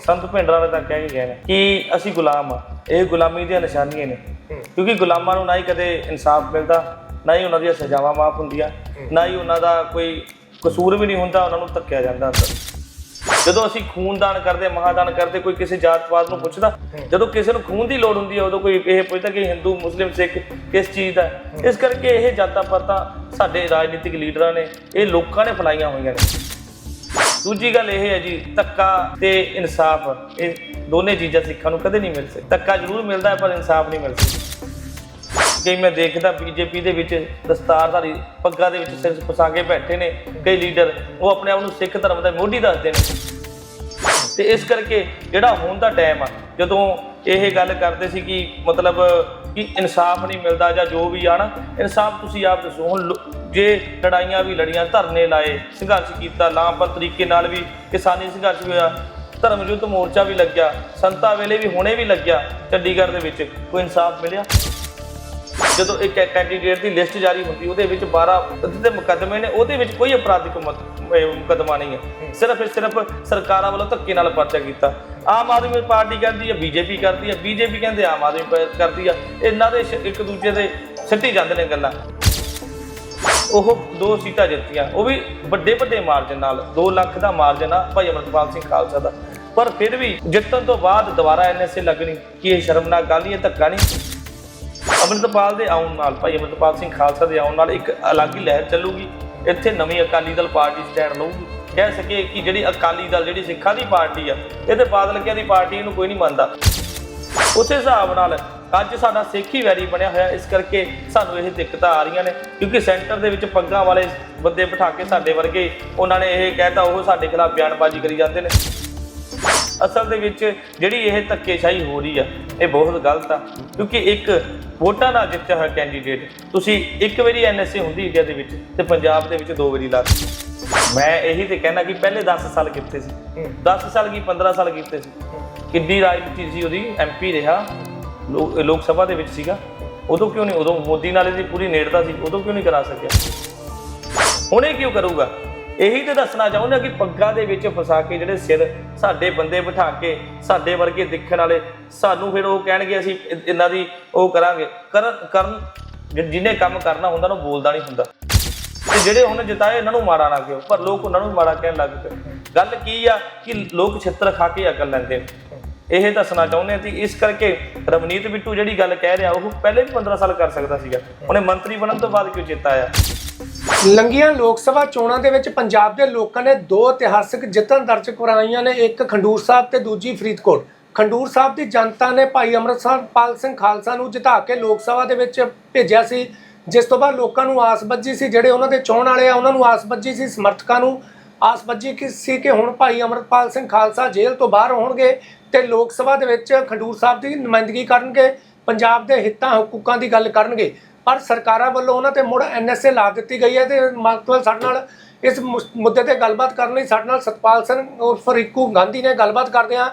ਸੰਤ ਭਿੰਡਰਾਂ ਨੇ ਤਾਂ ਕਹਿ ਕੇ ਗਏ ਨੇ ਕਿ ਅਸੀਂ ਗੁਲਾਮ ਆ। ਇਹ ਗੁਲਾਮੀ ਦੀਆਂ ਨਿਸ਼ਾਨੀਆਂ ਨੇ। ਕਿਉਂਕਿ ਗੁਲਾਮਾਂ ਨੂੰ ਨਾ ਹੀ ਕਦੇ ਇਨਸਾਫ ਮਿਲਦਾ ਨਾ ਹੀ ਉਹਨਾਂ ਦੀਆਂ ਸਜ਼ਾਵਾਂ ਮਾਫ ਹੁੰਦੀਆਂ ਨਾ ਹੀ ਉਹਨਾਂ ਦਾ ਕੋਈ ਕਸੂਰ ਵੀ ਨਹੀਂ ਹੁੰਦਾ ਉਹਨਾਂ ਨੂੰ ਧੱਕਿਆ ਜਾਂਦਾ ਅੰਦਰ। ਜਦੋਂ ਅਸੀਂ ਖੂਨਦਾਨ ਕਰਦੇ ਮਹਾਦਾਨ ਕਰਦੇ ਕੋਈ ਕਿਸੇ ਜਾਤ ਪਾਤ ਨੂੰ ਪੁੱਛਦਾ ਜਦੋਂ ਕਿਸੇ ਨੂੰ ਖੂਨ ਦੀ ਲੋੜ ਹੁੰਦੀ ਹੈ ਉਦੋਂ ਕੋਈ ਇਹ ਪੁੱਛਦਾ ਕਿ ਹਿੰਦੂ ਮੁਸਲਿਮ ਸਿੱਖ ਕਿਸ ਚੀਜ਼ ਦਾ। ਇਸ ਕਰਕੇ ਇਹ ਜਾਤਾਂ ਪਾਤਾਂ ਸਾਡੇ ਰਾਜਨੀਤਿਕ ਲੀਡਰਾਂ ਨੇ ਇਹ ਲੋਕਾਂ ਨੇ ਫਲਾਈਆਂ ਹੋਈਆਂ ਨੇ। ਦੂਜੀ ਗੱਲ ਇਹ ਹੈ ਜੀ ਧੱਕਾ ਤੇ ਇਨਸਾਫ, ਇਹ ਦੋਨੇ ਚੀਜ਼ਾਂ ਸਿੱਖਾਂ ਨੂੰ ਕਦੇ ਨਹੀਂ ਮਿਲ ਸਕਦੀ ਧੱਕਾ ਜ਼ਰੂਰ ਮਿਲਦਾ ਹੈ, ਪਰ ਇਨਸਾਫ ਨਹੀਂ ਮਿਲ ਸਕਦਾ। ਕਈ ਮੈਂ ਦੇਖਦਾ ਬੀਜੇਪੀ ਦੇ ਵਿੱਚ ਦਸਤਾਰਧਾਰੀ ਪੱਗਾਂ ਦੇ ਵਿੱਚ ਸਿਰ ਫਸਾ ਕੇ ਬੈਠੇ ਨੇ, ਕਈ ਲੀਡਰ ਉਹ ਆਪਣੇ ਆਪ ਨੂੰ ਸਿੱਖ ਧਰਮ ਦਾ ਮੋਢੀ ਦੱਸਦੇ ਨੇ ਤੇ ਇਸ ਕਰਕੇ ਜਿਹੜਾ ਹੁਣ ਦਾ ਟਾਈਮ ਆ, ਜਦੋਂ ਇਹ ਗੱਲ ਕਰਦੇ ਸੀ ਕਿ ਮਤਲਬ ਕਿ ਇਨਸਾਫ ਨਹੀਂ ਮਿਲਦਾ ਜਾਂ ਜੋ ਵੀ ਆ ਨਾ, ਇਨਸਾਫ ਤੁਸੀਂ ਆਪ ਦੱਸੋ। ਹੁਣ ਲੋ- ਜੇ ਲੜਾਈਆਂ ਵੀ ਲੜੀਆਂ, ਧਰਨੇ ਲਾਏ, ਸੰਘਰਸ਼ ਕੀਤਾ, ਲਾਮਬੰਦ ਤਰੀਕੇ ਨਾਲ ਵੀ ਕਿਸਾਨੀ ਸੰਘਰਸ਼ ਵੀ ਹੋਇਆ ਧਰਮ ਯੁੱਧ ਮੋਰਚਾ ਵੀ ਲੱਗਿਆ, ਸੰਤਾ ਵੇਲੇ ਵੀ ਹੁਣੇ ਵੀ ਲੱਗਿਆ, ਚੰਡੀਗੜ੍ਹ ਦੇ ਵਿੱਚ ਕੋਈ ਇਨਸਾਫ ਮਿਲਿਆ? ਜਦੋਂ ਇੱਕ ਕੈਂਡੀਡੇਟ ਦੀ ਲਿਸਟ ਜਾਰੀ ਹੁੰਦੀ, ਉਹਦੇ ਵਿੱਚ 12 ਦੇ ਮੁਕੱਦਮੇ ਨੇ, ਉਹਦੇ ਵਿੱਚ ਕੋਈ ਅਪਰਾਧਿਕ ਮਤ ਮੁਕੱਦਮਾ ਨਹੀਂ ਹੈ। ਸਿਰਫ ਸਿਰਫ ਸਰਕਾਰਾਂ ਵੱਲੋਂ ਧੱਕੇ ਨਾਲ ਪਰਚਾ ਕੀਤਾ। ਆਮ ਆਦਮੀ ਪਾਰਟੀ ਕਹਿੰਦੀ ਹੈ, ਬੀਜੇਪੀ ਕਰਦੀ ਹੈ, ਬੀਜੇਪੀ ਕਹਿੰਦੇ ਆਮ ਆਦਮੀ ਪਾਰਟੀ ਕਰਦੀ ਆ। ਇਹਨਾਂ ਦੇ ਇੱਕ ਦੂਜੇ ਦੇ ਸਿੱਟੀ ਜਾਂਦੇ ਨੇ ਗੱਲਾਂ। ਉਹ ਦੋ ਸੀਟਾਂ ਜਿੱਤੀਆਂ। ਉਹ ਵੀ ਵੱਡੇ ਵੱਡੇ ਮਾਰਜਨ ਨਾਲ 2 ਲੱਖ ਦਾ ਮਾਰਜਨ ਆ ਭਾਈ ਅਮਰਪਾਲ ਸਿੰਘ ਖਾਲਸਾ ਦਾ। ਪਰ ਫਿਰ ਵੀ ਜਿੱਤਣ ਤੋਂ ਬਾਅਦ ਦੁਬਾਰਾ ਐਨਐਸਏ ਲੱਗਣੀ, ਕੀ ਇਹ ਸ਼ਰਮਨਾਕ ਗੱਲ ਨਹੀਂ ਇਹ ਧੱਕਾ ਨਹੀਂ? ਅੰਮ੍ਰਿਤਪਾਲ ਦੇ ਆਉਣ ਨਾਲ, ਭਾਈ ਅੰਮ੍ਰਿਤਪਾਲ ਸਿੰਘ ਖਾਲਸਾ ਦੇ ਆਉਣ ਨਾਲ ਇੱਕ ਅਲੱਗ ਹੀ ਲਹਿਰ ਚੱਲੂਗੀ। ਇੱਥੇ ਨਵੀਂ ਅਕਾਲੀ ਦਲ ਪਾਰਟੀ ਸਟੈਂਡ ਲਊਗੀ ਕਹਿ ਸਕੇ ਕਿ ਜਿਹੜੀ ਅਕਾਲੀ ਦਲ, ਜਿਹੜੀ ਸਿੱਖਾਂ ਦੀ ਪਾਰਟੀ ਆ ਇਹ ਇਹਦੇ ਬਾਦਲ ਕਿਆ ਦੀ ਪਾਰਟੀ ਇਹਨੂੰ ਕੋਈ ਨਹੀਂ ਮੰਨਦਾ। ਉਸੇ ਹਿਸਾਬ ਨਾਲ ਅੱਜ ਸਾਡਾ ਸਿੱਖ ਹੀ ਵੈਰੀ ਬਣਿਆ ਹੋਇਆ, ਇਸ ਕਰਕੇ ਸਾਨੂੰ ਇਹ ਦਿੱਕਤਾਂ ਆ ਰਹੀਆਂ ਨੇ, ਕਿਉਂਕਿ ਸੈਂਟਰ ਦੇ ਵਿੱਚ ਪੱਗਾਂ ਵਾਲੇ ਬੰਦੇ ਬਿਠਾ ਕੇ ਸਾਡੇ ਵਰਗੇ, ਉਹਨਾਂ ਨੇ ਇਹ ਕਹਿਤਾ, ਉਹ ਸਾਡੇ ਖਿਲਾਫ ਬਿਆਨਬਾਜ਼ੀ ਕਰੀ ਜਾਂਦੇ ਨੇ। ਅਸਲ ਦੇ ਵਿੱਚ ਜਿਹੜੀ ਇਹ ਧੱਕੇਸ਼ਾਹੀ ਹੋ ਰਹੀ ਆ ਇਹ ਬਹੁਤ ਗਲਤ ਆ। ਕਿਉਂਕਿ ਇੱਕ ਵੋਟਾਂ ਨਾਲ ਜਿੱਤਿਆ ਹੋਇਆ ਕੈਂਡੀਡੇਟ ਤੁਸੀਂ ਇੱਕ ਵਾਰੀ ਐਨਐਸਏ ਹੁੰਦੀ ਇੰਡੀਆ ਦੇ ਵਿੱਚ ਤੇ ਪੰਜਾਬ ਦੇ ਵਿੱਚ ਦੋ ਵਾਰੀ ਲਾ ਮੈਂ ਇਹੀ ਤੇ ਕਹਿਣਾ ਕਿ ਪਹਿਲੇ 10 ਸਾਲ ਕੀਤੇ ਸੀ। 10 ਸਾਲ ਕੀ 15 ਸਾਲ ਕੀਤੇ ਸੀ। ਕਿੰਨੀ ਰਾਜਨੀਤੀ ਸੀ ਉਹਦੀ? ਐਮਪੀ ਰਿਹਾ। ਲੋਕ ਸਭਾ ਦੇ ਵਿੱਚ ਸੀਗਾ। ਉਦੋਂ ਕਿਉਂ ਨਹੀਂ? ਉਦੋਂ ਮੋਦੀ ਨਾਲ ਇਹਦੀ ਪੂਰੀ ਨੇੜਤਾ ਸੀ। ਉਦੋਂ ਕਿਉਂ ਨਹੀਂ ਕਰਾ ਸਕਿਆ? ਹੁਣੇ ਕਿਉਂ ਕਰੂਗਾ? ਇਹੀ ਤੇ ਦੱਸਣਾ ਚਾਹੁੰਦਾ ਕਿ ਪੱਗਾਂ ਦੇ ਵਿੱਚ ਫਸਾ ਕੇ ਜਿਹੜੇ ਸਿਰ ਸਾਡੇ ਬੰਦੇ ਬਿਠਾ ਕੇ, ਸਾਡੇ ਵਰਗੇ ਦੇਖਣ ਵਾਲੇ, ਸਾਨੂੰ ਫਿਰ ਉਹ ਕਹਿਣਗੇ ਅਸੀਂ ਇਹਨਾਂ ਦੀ ਉਹ ਕਰਾਂਗੇ। ਕਰਨ ਕਰਨ ਜਿਹਨੇ ਕੰਮ ਕਰਨਾ ਹੁੰਦਾ ਉਹਨੂੰ ਬੋਲਦਾ ਨਹੀਂ ਹੁੰਦਾ। ਤੇ ਜਿਹੜੇ ਹੁਣ ਜਿਤਾਏ ਇਹਨਾਂ ਨੂੰ ਮਾੜਾ ਨਾ ਕਿਉਂ? ਪਰ ਲੋਕ ਉਹਨਾਂ ਨੂੰ ਮਾੜਾ ਕਹਿਣ ਲੱਗ ਪਏ। ਗੱਲ ਕੀ ਆ ਕਿ ਲੋਕ ਛਿੱਤਰ ਖਾ ਕੇ ਅਕਲ ਲੈਂਦੇ ਨੇ। ਇਹ ਦੱਸਣਾ ਚਾਹੁੰਦੇ ਆ ਇਸ ਕਰਕੇ ਰਵਨੀਤ ਬਿੱਟੂ ਜਿਹੜੀ ਗੱਲ ਕਹਿ ਰਿਹਾ, ਉਹ ਪਹਿਲੇ ਵੀ 15 ਸਾਲ ਕਰ ਸਕਦਾ ਸੀਗਾ। ਉਹਨੇ ਮੰਤਰੀ ਬਣਨ ਤੋਂ ਬਾਅਦ ਕਿਉਂ ਚੇਤਾ ਆਇਆ? ਲੰਗੀਆਂ ਲੋਕ ਸਭਾ ਚੋਣਾਂ ਦੇ ਵਿੱਚ ਪੰਜਾਬ ਦੇ ਲੋਕਾਂ ਨੇ ਦੋ ਇਤਿਹਾਸਕ ਜਿੱਤਾਂ ਦਰਜ ਕਰਾਈਆਂ ਨੇ, ਇੱਕ ਖੰਡੂਰ ਸਾਹਿਬ ਤੇ ਦੂਜੀ ਫਰੀਦਕੋਟ। ਖੰਡੂਰ ਸਾਹਿਬ ਦੀ ਜਨਤਾ ਨੇ ਭਾਈ ਅੰਮ੍ਰਿਤਸਰਪਾਲ ਸਿੰਘ ਖਾਲਸਾ ਨੂੰ ਜਿਤਾ ਕੇ ਲੋਕ ਸਭਾ ਦੇ ਵਿੱਚ ਭੇਜਿਆ ਸੀ, ਜਿਸ ਤੋਂ ਬਾਅਦ ਲੋਕਾਂ ਨੂੰ ਆਸ ਬੱਝੀ ਸੀ, ਜਿਹੜੇ ਉਹਨਾਂ ਦੇ ਚੋਣ ਵਾਲੇ ਆ, ਉਹਨਾਂ ਨੂੰ ਆਸ ਬੱਝੀ ਸੀ ਸਮਰਥਕਾਂ ਨੂੰ। ਆਸ ਬੱਝੀ ਕਿ ਸੀ ਕਿ ਹੁਣ ਭਾਈ ਅੰਮ੍ਰਿਤਪਾਲ ਸਿੰਘ ਖਾਲਸਾ ਜੇਲ੍ਹ ਤੋਂ ਬਾਹਰ ਹੋਣਗੇ ਤੇ ਲੋਕ ਸਭਾ ਦੇ ਵਿੱਚ ਖੰਡੂਰ ਸਾਹਿਬ ਦੀ ਨੁਮਾਇੰਦਗੀ ਕਰਨਗੇ, ਪੰਜਾਬ ਦੇ ਹਿੱਤਾਂ ਹਕੂਕਾਂ ਦੀ ਗੱਲ ਕਰਨਗੇ। ਪਰ ਸਰਕਾਰਾਂ ਵੱਲੋਂ ਉਹਨਾਂ ਤੇ ਮੁੜ ਐਨਐਸਏ ਲਾ ਦਿੱਤੀ ਗਈ ਹੈ ਤੇ ਮਤਲਬ ਸਾਡੇ ਨਾਲ ਇਸ ਮੁੱਦੇ ਤੇ ਗੱਲਬਾਤ ਕਰਨ ਲਈ ਸਾਡੇ ਨਾਲ ਸਤਪਾਲ ਸਿੰਘ ਉਰਫ ਰਿੰਕੂ ਗਾਂਧੀ ਨੇ ਗੱਲਬਾਤ ਕਰਦੇ ਆ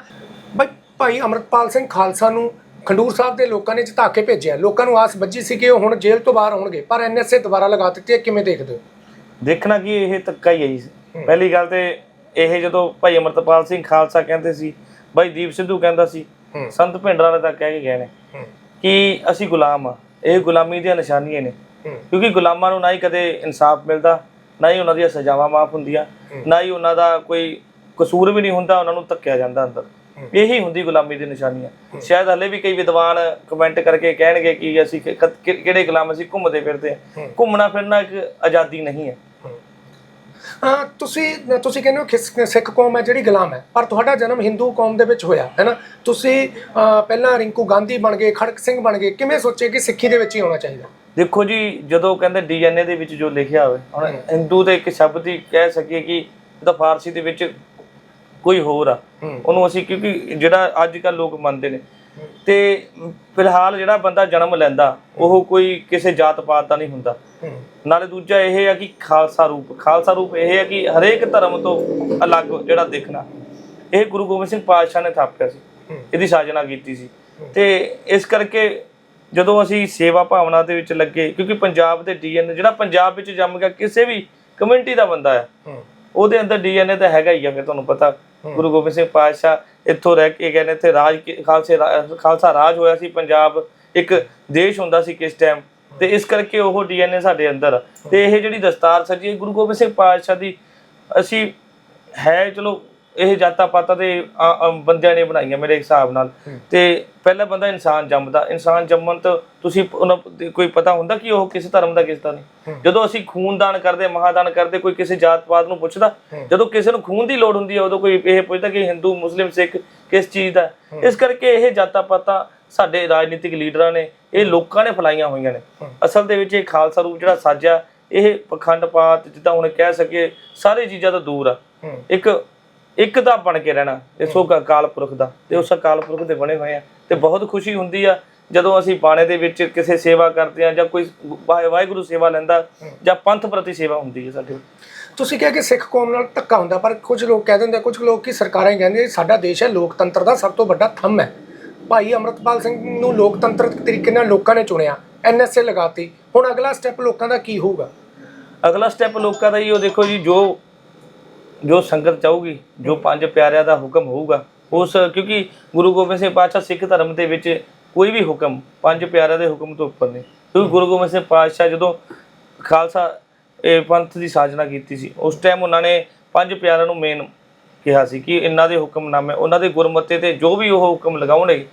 ਬਈ ਭਾਈ ਅਮਰਤਪਾਲ ਸਿੰਘ ਖਾਲਸਾ ਨੂੰ ਖੰਡੂਰ ਸਾਹਿਬ ਦੇ ਲੋਕਾਂ ਨੇ ਜਿਤਾ ਕੇ ਭੇਜਿਆ। ਲੋਕਾਂ ਨੂੰ ਆਸ ਬੱਝੀ ਸੀ ਕਿ ਉਹ ਹੁਣ ਜੇਲ੍ਹ ਤੋਂ ਬਾਹਰ ਹੋਣਗੇ, ਪਰ ਐਨਐਸਏ ਦੁਬਾਰਾ ਲਗਾ ਦਿੱਤੀ ਹੈ। ਕਿਵੇਂ ਦੇਖਦੇ ਹੋ? ਦੇਖਣਾ ਕਿ ਇਹ ਧੱਕਾ ਹੀ ਹੈ ਜੀ। ਪਹਿਲੀ ਗੱਲ ਤੇ ਇਹ ਜਦੋਂ ਭਾਈ ਅਮਰਤਪਾਲ ਸਿੰਘ ਖਾਲਸਾ ਕਹਿੰਦੇ ਸੀ ਭਾਈ ਦੀਪ ਸਿੱਧੂ ਕਹਿੰਦਾ ਸੀ ਸੰਤ ਭਿੰਡਰਾਂ ਨੇ ਤਾਂ ਕਹਿ ਕੇ ਗਏ ਨੇ ਕਿ ਅਸੀਂ ਗੁਲਾਮ ਆ ਇਹ ਗੁਲਾਮੀ ਦੀਆਂ ਨਿਸ਼ਾਨੀਆਂ ਨੇ। ਕਿਉਂਕਿ ਗੁਲਾਮਾਂ ਨੂੰ ਨਾ ਹੀ ਕਦੇ ਇਨਸਾਫ ਮਿਲਦਾ ਨਾ ਹੀ ਉਹਨਾਂ ਦੀਆਂ ਸਜ਼ਾਵਾਂ ਮਾਫ ਹੁੰਦੀਆਂ ਨਾ ਹੀ ਉਹਨਾਂ ਦਾ ਕੋਈ ਕਸੂਰ ਵੀ ਨਹੀਂ ਹੁੰਦਾ ਉਹਨਾਂ ਨੂੰ ਧੱਕਿਆ ਜਾਂਦਾ ਅੰਦਰ। ਇਹੀ ਹੁੰਦੀ ਗੁਲਾਮੀ ਦੀ ਨਿਸ਼ਾਨੀਆਂ। ਸ਼ਾਇਦ ਹਲੇ ਵੀ ਕਈ ਵਿਦਵਾਨ ਕਮੈਂਟ ਕਰਕੇ ਕਹਿਣਗੇ ਕਿ ਅਸੀਂ ਕਿਹੜੇ ਗੁਲਾਮ ਅਸੀਂ ਘੁੰਮਦੇ ਫਿਰਦੇ ਹਾਂ। ਘੁੰਮਣਾ ਫਿਰਨਾ ਇੱਕ ਆਜ਼ਾਦੀ ਨਹੀਂ ਹੈ। ਤੁਸੀਂ ਤੁਸੀਂ ਕਹਿੰਦੇ ਹੋ ਕਿ ਸਿੱਖ ਕੌਮ ਹੈ ਜਿਹੜੀ ਗੁਲਾਮ ਹੈ ਪਰ ਤੁਹਾਡਾ ਜਨਮ ਹਿੰਦੂ ਕੌਮ ਦੇ ਵਿੱਚ ਹੋਇਆ ਹੈ ਨਾ? ਤੁਸੀਂ ਅਹ, ਪਹਿਲਾਂ ਰਿੰਕੂ ਗਾਂਧੀ ਬਣ ਗਏ ਖੜਕ ਸਿੰਘ ਬਣ ਗਏ ਕਿਵੇਂ ਸੋਚੇ ਕਿ ਸਿੱਖੀ ਦੇ ਵਿੱਚ ਹੀ ਹੋਣਾ ਚਾਹੀਦਾ? ਦੇਖੋ ਜੀ ਜਦੋਂ ਕਹਿੰਦੇ ਡੀਐਨਏ ਦੇ ਵਿੱਚ ਜੋ ਲਿਖਿਆ ਹੋਵੇ ਹੁਣ ਹਿੰਦੂ ਦੇ ਇੱਕ ਸ਼ਬਦ ਹੀ ਕਹਿ ਸਕੀਏ ਕਿ ਇਹਦਾ ਫਾਰਸੀ ਦੇ ਵਿੱਚ ਕੋਈ ਹੋਰ ਆ। ਉਹਨੂੰ ਅਸੀਂ ਕਿਉਂਕਿ ਜਿਹੜਾ ਅੱਜ ਕੱਲ ਲੋਕ ਮੰਨਦੇ ਨੇ ਤੇ ਫਿਲਹਾਲ ਜਿਹੜਾ ਬੰਦਾ ਜਨਮ ਲੈਂਦਾ ਉਹ ਕੋਈ ਕਿਸੇ ਜਾਤ ਪਾਤ ਦਾ ਨਹੀਂ ਹੁੰਦਾ। ਨਾਲੇ ਦੂਜਾ ਇਹ ਹੈ ਕਿ ਖਾਲਸਾ ਰੂਪ ਖਾਲਸਾ ਰੂਪ ਇਹ ਹੈ ਕਿ ਹਰੇਕ ਧਰਮ ਤੋਂ ਅਲੱਗ ਜਿਹੜਾ ਦਿਖਣਾ। ਇਹ ਗੁਰੂ ਗੋਬਿੰਦ ਸਿੰਘ ਪਾਤਸ਼ਾਹ ਨੇ ਥਾਪਿਆ ਸੀ। ਇਹਦੀ ਸਾਜਨਾ ਕੀਤੀ ਸੀ। ਤੇ ਇਸ ਕਰਕੇ ਜਦੋਂ ਅਸੀਂ ਸੇਵਾ ਭਾਵਨਾ ਦੇ ਵਿੱਚ ਲੱਗੇ ਕਿਉਂਕਿ ਪੰਜਾਬ ਦੇ ਡੀਐਨਏ ਜਿਹੜਾ ਪੰਜਾਬ ਵਿੱਚ ਜੰਮ ਗਿਆ ਕਿਸੇ ਵੀ ਕਮਿਊਨਿਟੀ ਦਾ ਬੰਦਾ ਹੈ। ਉਹਦੇ ਅੰਦਰ ਡੀਐਨਏ ਤਾਂ ਹੈਗਾ ਹੀ ਆ ਫਿਰ ਤੁਹਾਨੂੰ ਪਤਾ। ਗੁਰੂ ਗੋਬਿੰਦ ਸਿੰਘ ਪਾਤਸ਼ਾਹ ਇੱਥੋਂ ਰਹਿ ਕੇ ਗਏ ਨੇ ਇੱਥੇ ਰਾਜ ਖਾਲਸੇ ਖਾਲਸਾ ਰਾਜ ਹੋਇਆ ਸੀ ਪੰਜਾਬ ਇੱਕ ਦੇਸ਼ ਹੁੰਦਾ ਸੀ ਕਿਸ ਟਾਈਮ ਤੇ ਇਸ ਕਰਕੇ ਉਹ ਡੀਐਨਏ ਸਾਡੇ ਅੰਦਰ। ਤੇ ਇਹ ਜਿਹੜੀ ਦਸਤਾਰ ਸੱਜੀ ਗੁਰੂ ਗੋਬਿੰਦ ਸਿੰਘ ਪਾਤਸ਼ਾਹ ਦੀ ਅਸੀਂ ਹੈ ਚਲੋ ਇਹ ਜਾਤਾਂ ਪਾਤਾਂ ਦੇ ਬੰਦਿਆਂ ਨੇ ਬਣਾਈਆਂ ਮੇਰੇ ਹਿਸਾਬ ਨਾਲ। ਤੇ ਪਹਿਲਾ ਬੰਦਾ ਇਨਸਾਨ ਜੰਮਦਾ। ਇਨਸਾਨ ਜੰਮਣ ਤੋਂ ਤੁਸੀਂ ਕੋਈ ਪਤਾ ਹੁੰਦਾ ਕਿ ਉਹ ਕਿਸ ਧਰਮ ਦਾ ਕਿਸ ਦਾ ਨਹੀਂ? ਜਦੋਂ ਅਸੀਂ ਖੂਨਦਾਨ ਕਰਦੇ ਮਹਾਦਾਨ ਕਰਦੇ ਕੋਈ ਕਿਸੇ ਜਾਤ ਪਾਤ ਨੂੰ ਪੁੱਛਦਾ ਜਦੋਂ ਕਿਸੇ ਨੂੰ ਖੂਨ ਦੀ ਲੋੜ ਹੁੰਦੀ ਹੈ ਉਦੋਂ ਕੋਈ ਇਹ ਪੁੱਛਦਾ ਕਿ ਹਿੰਦੂ ਮੁਸਲਿਮ ਸਿੱਖ ਕਿਸ ਚੀਜ਼ ਦਾ। ਇਸ ਕਰਕੇ ਇਹ ਜਾਤਾਂ ਪਾਤਾਂ ਸਾਡੇ ਰਾਜਨੀਤਿਕ ਲੀਡਰਾਂ ਨੇ ਇਹ ਲੋਕਾਂ ਨੇ ਫਲਾਈਆਂ ਹੋਈਆਂ ਨੇ। ਅਸਲ ਦੇ ਵਿੱਚ ਇਹ ਖਾਲਸਾ ਰੂਪ ਜਿਹੜਾ ਸਾਜਿਆ ਇਹ ਪਖੰਡਪਾਤ ਜਿੱਦਾਂ ਹੁਣ ਕਹਿ ਸਕੀਏ ਸਾਰੀ ਚੀਜ਼ਾਂ ਤੋਂ ਦੂਰ ਆ। ਇੱਕ ਇੱਕ ਦਾ ਬਣ ਕੇ ਰਹਿਣਾ ਇਹ ਸੋ ਅਕਾਲ ਪੁਰਖ ਦਾ ਤੇ ਉਸ ਅਕਾਲ ਪੁਰਖ ਦੇ ਬਣੇ ਹੋਏ ਆ ਤੇ ਬਹੁਤ ਖੁਸ਼ੀ ਹੁੰਦੀ ਆ ਜਦੋਂ ਅਸੀਂ ਬਾਣੇ ਦੇ ਵਿੱਚ ਕਿਸੇ ਸੇਵਾ ਕਰਦੇ ਆ ਜਾਂ ਕੋਈ ਵਾਹਿ- ਵਾਹਿਗੁਰੂ ਸੇਵਾ ਲੈਂਦਾ ਜਾਂ ਪੰਥ ਪ੍ਰਤੀ ਸੇਵਾ ਹੁੰਦੀ ਹੈ ਸਾਡੇ ਤੁਸੀਂ ਕਿਹਾ ਕਿ ਸਿੱਖ ਕੌਮ ਨਾਲ ਧੱਕਾ ਹੁੰਦਾ ਪਰ ਕੁਝ ਲੋਕ ਕਹਿ ਦਿੰਦੇ ਆ, ਕੁਝ ਲੋਕ ਕੀ ਸਰਕਾਰਾਂ ਹੀ ਕਹਿੰਦੀਆਂ ਸਾਡਾ ਦੇਸ਼ ਹੈ ਲੋਕਤੰਤਰ ਦਾ ਸਭ ਤੋਂ ਵੱਡਾ ਥੰਮ ਹੈ। ਭਾਈ ਅਮਰਤਪਾਲ ਸਿੰਘ ਨੂੰ ਲੋਕਤੰਤਰ ਤਰੀਕੇ ਨਾਲ ਲੋਕਾਂ ਨੇ ਚੁਣਿਆ ਐਨਐਸਏ ਲਗਾਤੀ ਹੁਣ ਅਗਲਾ ਸਟੈਪ ਲੋਕਾਂ ਦਾ ਕੀ ਹੋਊਗਾ? ਅਗਲਾ ਸਟੈਪ ਲੋਕਾਂ ਦਾ ਹੀ ਉਹ ਦੇਖੋ ਜੀ ਜੋ ਜੋ ਸੰਗਤ ਚਾਹੂਗੀ ਜੋ ਪੰਜ ਪਿਆਰਿਆਂ ਦਾ ਹੁਕਮ ਹੋਊਗਾ ਉਸ ਕਿਉਂਕਿ ਗੁਰੂ ਗੋਬਿੰਦ ਸਿੰਘ ਪਾਤਸ਼ਾਹ ਸਿੱਖ ਧਰਮ ਦੇ ਵਿੱਚ ਕੋਈ ਵੀ ਹੁਕਮ ਪੰਜ ਪਿਆਰਿਆਂ ਦੇ ਹੁਕਮ ਤੋਂ ਉੱਪਰ ਨਹੀਂ। ਕਿਉਂਕਿ ਗੁਰੂ ਗੋਬਿੰਦ ਸਿੰਘ ਪਾਤਸ਼ਾਹ ਜਦੋਂ ਖਾਲਸਾ ਇਹ ਪੰਥ ਦੀ ਸਾਜਨਾ ਕੀਤੀ ਸੀ ਉਸ ਟਾਈਮ ਉਹਨਾਂ ਨੇ ਪੰਜ ਪਿਆਰਿਆਂ ਨੂੰ ਮੇਨ ਕਿਹਾ ਸੀ ਕਿ ਇਹਨਾਂ ਦੇ ਹੁਕਮਨਾਮੇ ਉਹਨਾਂ ਦੇ ਗੁਰਮਤੇ ਤੇ ਜੋ ਵੀ ਉਹ ਹੁਕਮ ਲਗਾਉਣਗੇ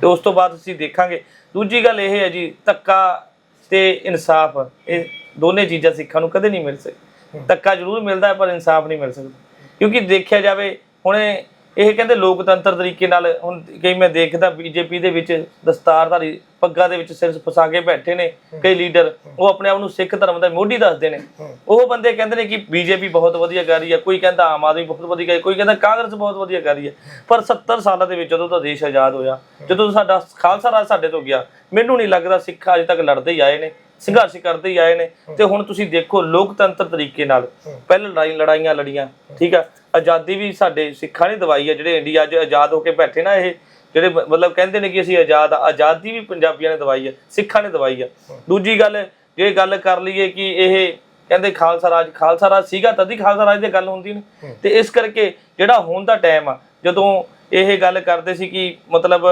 ਤੇ ਉਸ ਤੋਂ ਬਾਅਦ ਅਸੀਂ ਦੇਖਾਂਗੇ। ਦੂਜੀ ਗੱਲ ਇਹ ਹੈ ਜੀ ਧੱਕਾ ਤੇ ਇਨਸਾਫ ਇਹ ਦੋਨੇ ਚੀਜ਼ਾਂ ਸਿੱਖਾਂ ਨੂੰ ਕਦੇ ਨਹੀਂ ਮਿਲ ਸਕਦੀ ਧੱਕਾ ਜ਼ਰੂਰ ਮਿਲਦਾ ਹੈ ਪਰ ਇਨਸਾਫ ਨਹੀਂ ਮਿਲ ਸਕਦਾ। ਕਿਉਂਕਿ ਦੇਖਿਆ ਜਾਵੇ ਹੁਣੇ ਇਹ ਕਹਿੰਦੇ ਲੋਕਤੰਤਰ ਤਰੀਕੇ ਨਾਲ ਹੁਣ ਕਈ ਮੈਂ ਦੇਖਦਾ ਬੀਜੇਪੀ ਦੇ ਵਿੱਚ ਦਸਤਾਰਧਾਰੀ ਪੱਗਾਂ ਦੇ ਵਿੱਚ ਸਿਰ ਫਸਾ ਕੇ ਬੈਠੇ ਨੇ ਕਈ ਲੀਡਰ ਉਹ ਆਪਣੇ ਆਪ ਨੂੰ ਸਿੱਖ ਧਰਮ ਦਾ ਮੋਢੀ ਦੱਸਦੇ ਨੇ। ਉਹ ਬੰਦੇ ਕਹਿੰਦੇ ਨੇ ਕਿ ਬੀਜੇਪੀ ਬਹੁਤ ਵਧੀਆ ਕਰ ਰਹੀ ਹੈ ਕੋਈ ਕਹਿੰਦਾ ਆਮ ਆਦਮੀ ਬਹੁਤ ਵਧੀਆ ਕਰ ਰਹੀ ਕੋਈ ਕਹਿੰਦਾ ਕਾਂਗਰਸ ਬਹੁਤ ਵਧੀਆ ਕਰ ਰਹੀ ਹੈ। ਪਰ 70 ਸਾਲਾਂ ਦੇ ਵਿੱਚ ਜਦੋਂ ਦਾ ਦੇਸ਼ ਆਜ਼ਾਦ ਹੋਇਆ ਜਦੋਂ ਸਾਡਾ ਖਾਲਸਾ ਰਾਜ ਸਾਡੇ ਤੋਂ ਗਿਆ ਮੈਨੂੰ ਨਹੀਂ ਲੱਗਦਾ ਸਿੱਖ ਅਜੇ ਤੱਕ ਲੜਦੇ ਹੀ ਆਏ ਨੇ। ਸੰਘਰਸ਼ ਕਰਦੇ ਹੀ ਆਏ ਨੇ। ਤੇ ਹੁਣ ਤੁਸੀਂ ਦੇਖੋ ਲੋਕਤੰਤਰ ਤਰੀਕੇ ਨਾਲ। ਪਹਿਲਾਂ ਲੜਾਈ ਲੜਾਈਆਂ ਲੜੀਆਂ ਠੀਕ ਆ? ਆਜ਼ਾਦੀ ਵੀ ਸਾਡੇ ਸਿੱਖਾਂ ਨੇ ਦਵਾਈ ਹੈ ਜਿਹੜੇ ਇੰਡੀਆ 'ਚ ਆਜ਼ਾਦ ਹੋ ਕੇ ਬੈਠੇ ਨਾ ਇਹ ਜਿਹੜੇ ਮਤਲਬ ਕਹਿੰਦੇ ਨੇ ਕਿ ਅਸੀਂ ਆਜ਼ਾਦ ਆ ਆਜ਼ਾਦੀ ਵੀ ਪੰਜਾਬੀਆਂ ਨੇ ਦਵਾਈ ਹੈ ਸਿੱਖਾਂ ਨੇ ਦਵਾਈ ਹੈ। ਦੂਜੀ ਗੱਲ ਜੇ ਗੱਲ ਕਰ ਲਈਏ ਕਿ ਇਹ ਕਹਿੰਦੇ ਖਾਲਸਾ ਰਾਜ ਖਾਲਸਾ ਰਾਜ ਸੀਗਾ ਤਦ ਹੀ ਖਾਲਸਾ ਰਾਜ ਦੀ ਗੱਲ ਹੁੰਦੀ ਨੇ। ਤੇ ਇਸ ਕਰਕੇ ਜਿਹੜਾ ਹੁਣ ਦਾ ਟਾਈਮ ਆ ਜਦੋਂ ਇਹ ਗੱਲ ਕਰਦੇ ਸੀ ਕਿ ਮਤਲਬ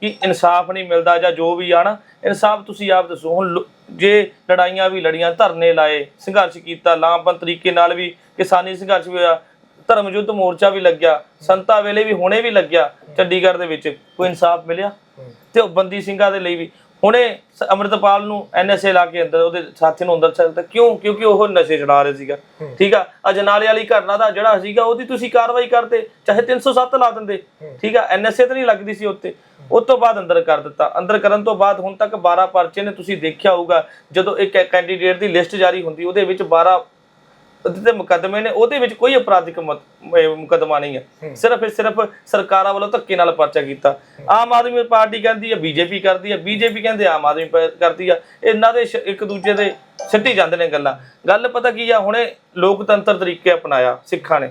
ਕਿ ਇਨਸਾਫ ਨਹੀਂ ਮਿਲਦਾ ਜਾਂ ਜੋ ਵੀ ਆ ਨਾ ਇਨਸਾਫ ਤੁਸੀਂ ਆਪ ਦੱਸੋ। ਹੁਣ ਜੇ ਲੜਾਈਆਂ ਵੀ ਲੜੀਆਂ ਧਰਨੇ ਲਾਏ ਸੰਘਰਸ਼ ਕੀਤਾ ਲਾਮਬੰਦ ਤਰੀਕੇ ਨਾਲ ਵੀ ਕਿਸਾਨੀ ਸੰਘਰਸ਼ ਵੀ ਹੋਇਆ ਧਰਮ ਯੁੱਧ ਮੋਰਚਾ ਵੀ ਲੱਗਿਆ ਸੰਤਾ ਵੇਲੇ ਵੀ ਹੁਣੇ ਵੀ ਲੱਗਿਆ ਚੰਡੀਗੜ੍ਹ ਦੇ ਵਿੱਚ ਕੋਈ ਇਨਸਾਫ ਮਿਲਿਆ? ਤੇ ਉਹ ਬੰਦੀ ਸਿੰਘਾਂ ਦੇ ਲਈ ਵੀ। ਹੁਣੇ ਅੰਮ੍ਰਿਤਪਾਲ ਨੂੰ ਐਨਐਸਏ ਲਾ ਕੇ ਅੰਦਰ ਉਹਦੇ ਸਾਥੀ ਨੂੰ ਅੰਦਰ ਛੱਡਤਾ ਕਿਉਂ? ਕਿਉਂਕਿ ਉਹ ਨਸ਼ੇ ਛਡਾ ਰਹੇ ਸੀਗਾ। ਠੀਕ ਆ? ਅਜਨਾਲੇ ਵਾਲੀ ਘਟਨਾ ਦਾ ਜਿਹੜਾ ਸੀਗਾ ਉਹਦੀ ਤੁਸੀਂ ਕਾਰਵਾਈ ਕਰਦੇ ਚਾਹੇ 307 ਲਾ ਦਿੰਦੇ। ਠੀਕ ਆ? ਐਨਐਸਏ ਤਾਂ ਨਹੀਂ ਲੱਗਦੀ ਸੀ ਉੱਤੇ ਉਸ ਤੋਂ ਬਾਅਦ ਅੰਦਰ ਕਰ ਦਿੱਤਾ। ਅੰਦਰ ਕਰਨ ਤੋਂ ਬਾਅਦ ਹੁਣ ਤੱਕ 12 ਪਰਚੇ ਨੇ ਤੁਸੀਂ ਦੇਖਿਆ ਹੋਊਗਾ ਜਦੋਂ ਇੱਕ ਕੈਂਡੀਡੇਟ ਦੀ ਲਿਸਟ ਜਾਰੀ ਹੁੰਦੀ ਉਹਦੇ ਵਿੱਚ 12 ਉਹਦੇ ਤੇ ਮੁਕੱਦਮੇ ਨੇ ਉਹਦੇ ਵਿੱਚ ਕੋਈ ਅਪਰਾਧਿਕ ਮੁਕੱਦਮਾ ਨਹੀਂ ਹੈ। ਸਿਰਫ ਇਹ ਸਿਰਫ ਸਰਕਾਰਾਂ ਵੱਲੋਂ ਧੱਕੇ ਨਾਲ ਪਰਚਾ ਕੀਤਾ। ਆਮ ਆਦਮੀ ਪਾਰਟੀ ਕਹਿੰਦੀ ਹੈ ਬੀਜੇਪੀ ਕਰਦੀ ਹੈ ਬੀਜੇਪੀ ਕਹਿੰਦੇ ਆਮ ਆਦਮੀ ਕਰਦੀ ਆ। ਇਹਨਾਂ ਦੇ ਇੱਕ ਦੂਜੇ ਦੇ ਛੱਡੀ ਜਾਂਦੇ ਨੇ ਗੱਲਾਂ। ਗੱਲ ਪਤਾ ਕੀ ਆ ਹੁਣੇ ਲੋਕਤੰਤਰ ਤਰੀਕੇ ਅਪਣਾਇਆ ਸਿੱਖਾਂ ਨੇ।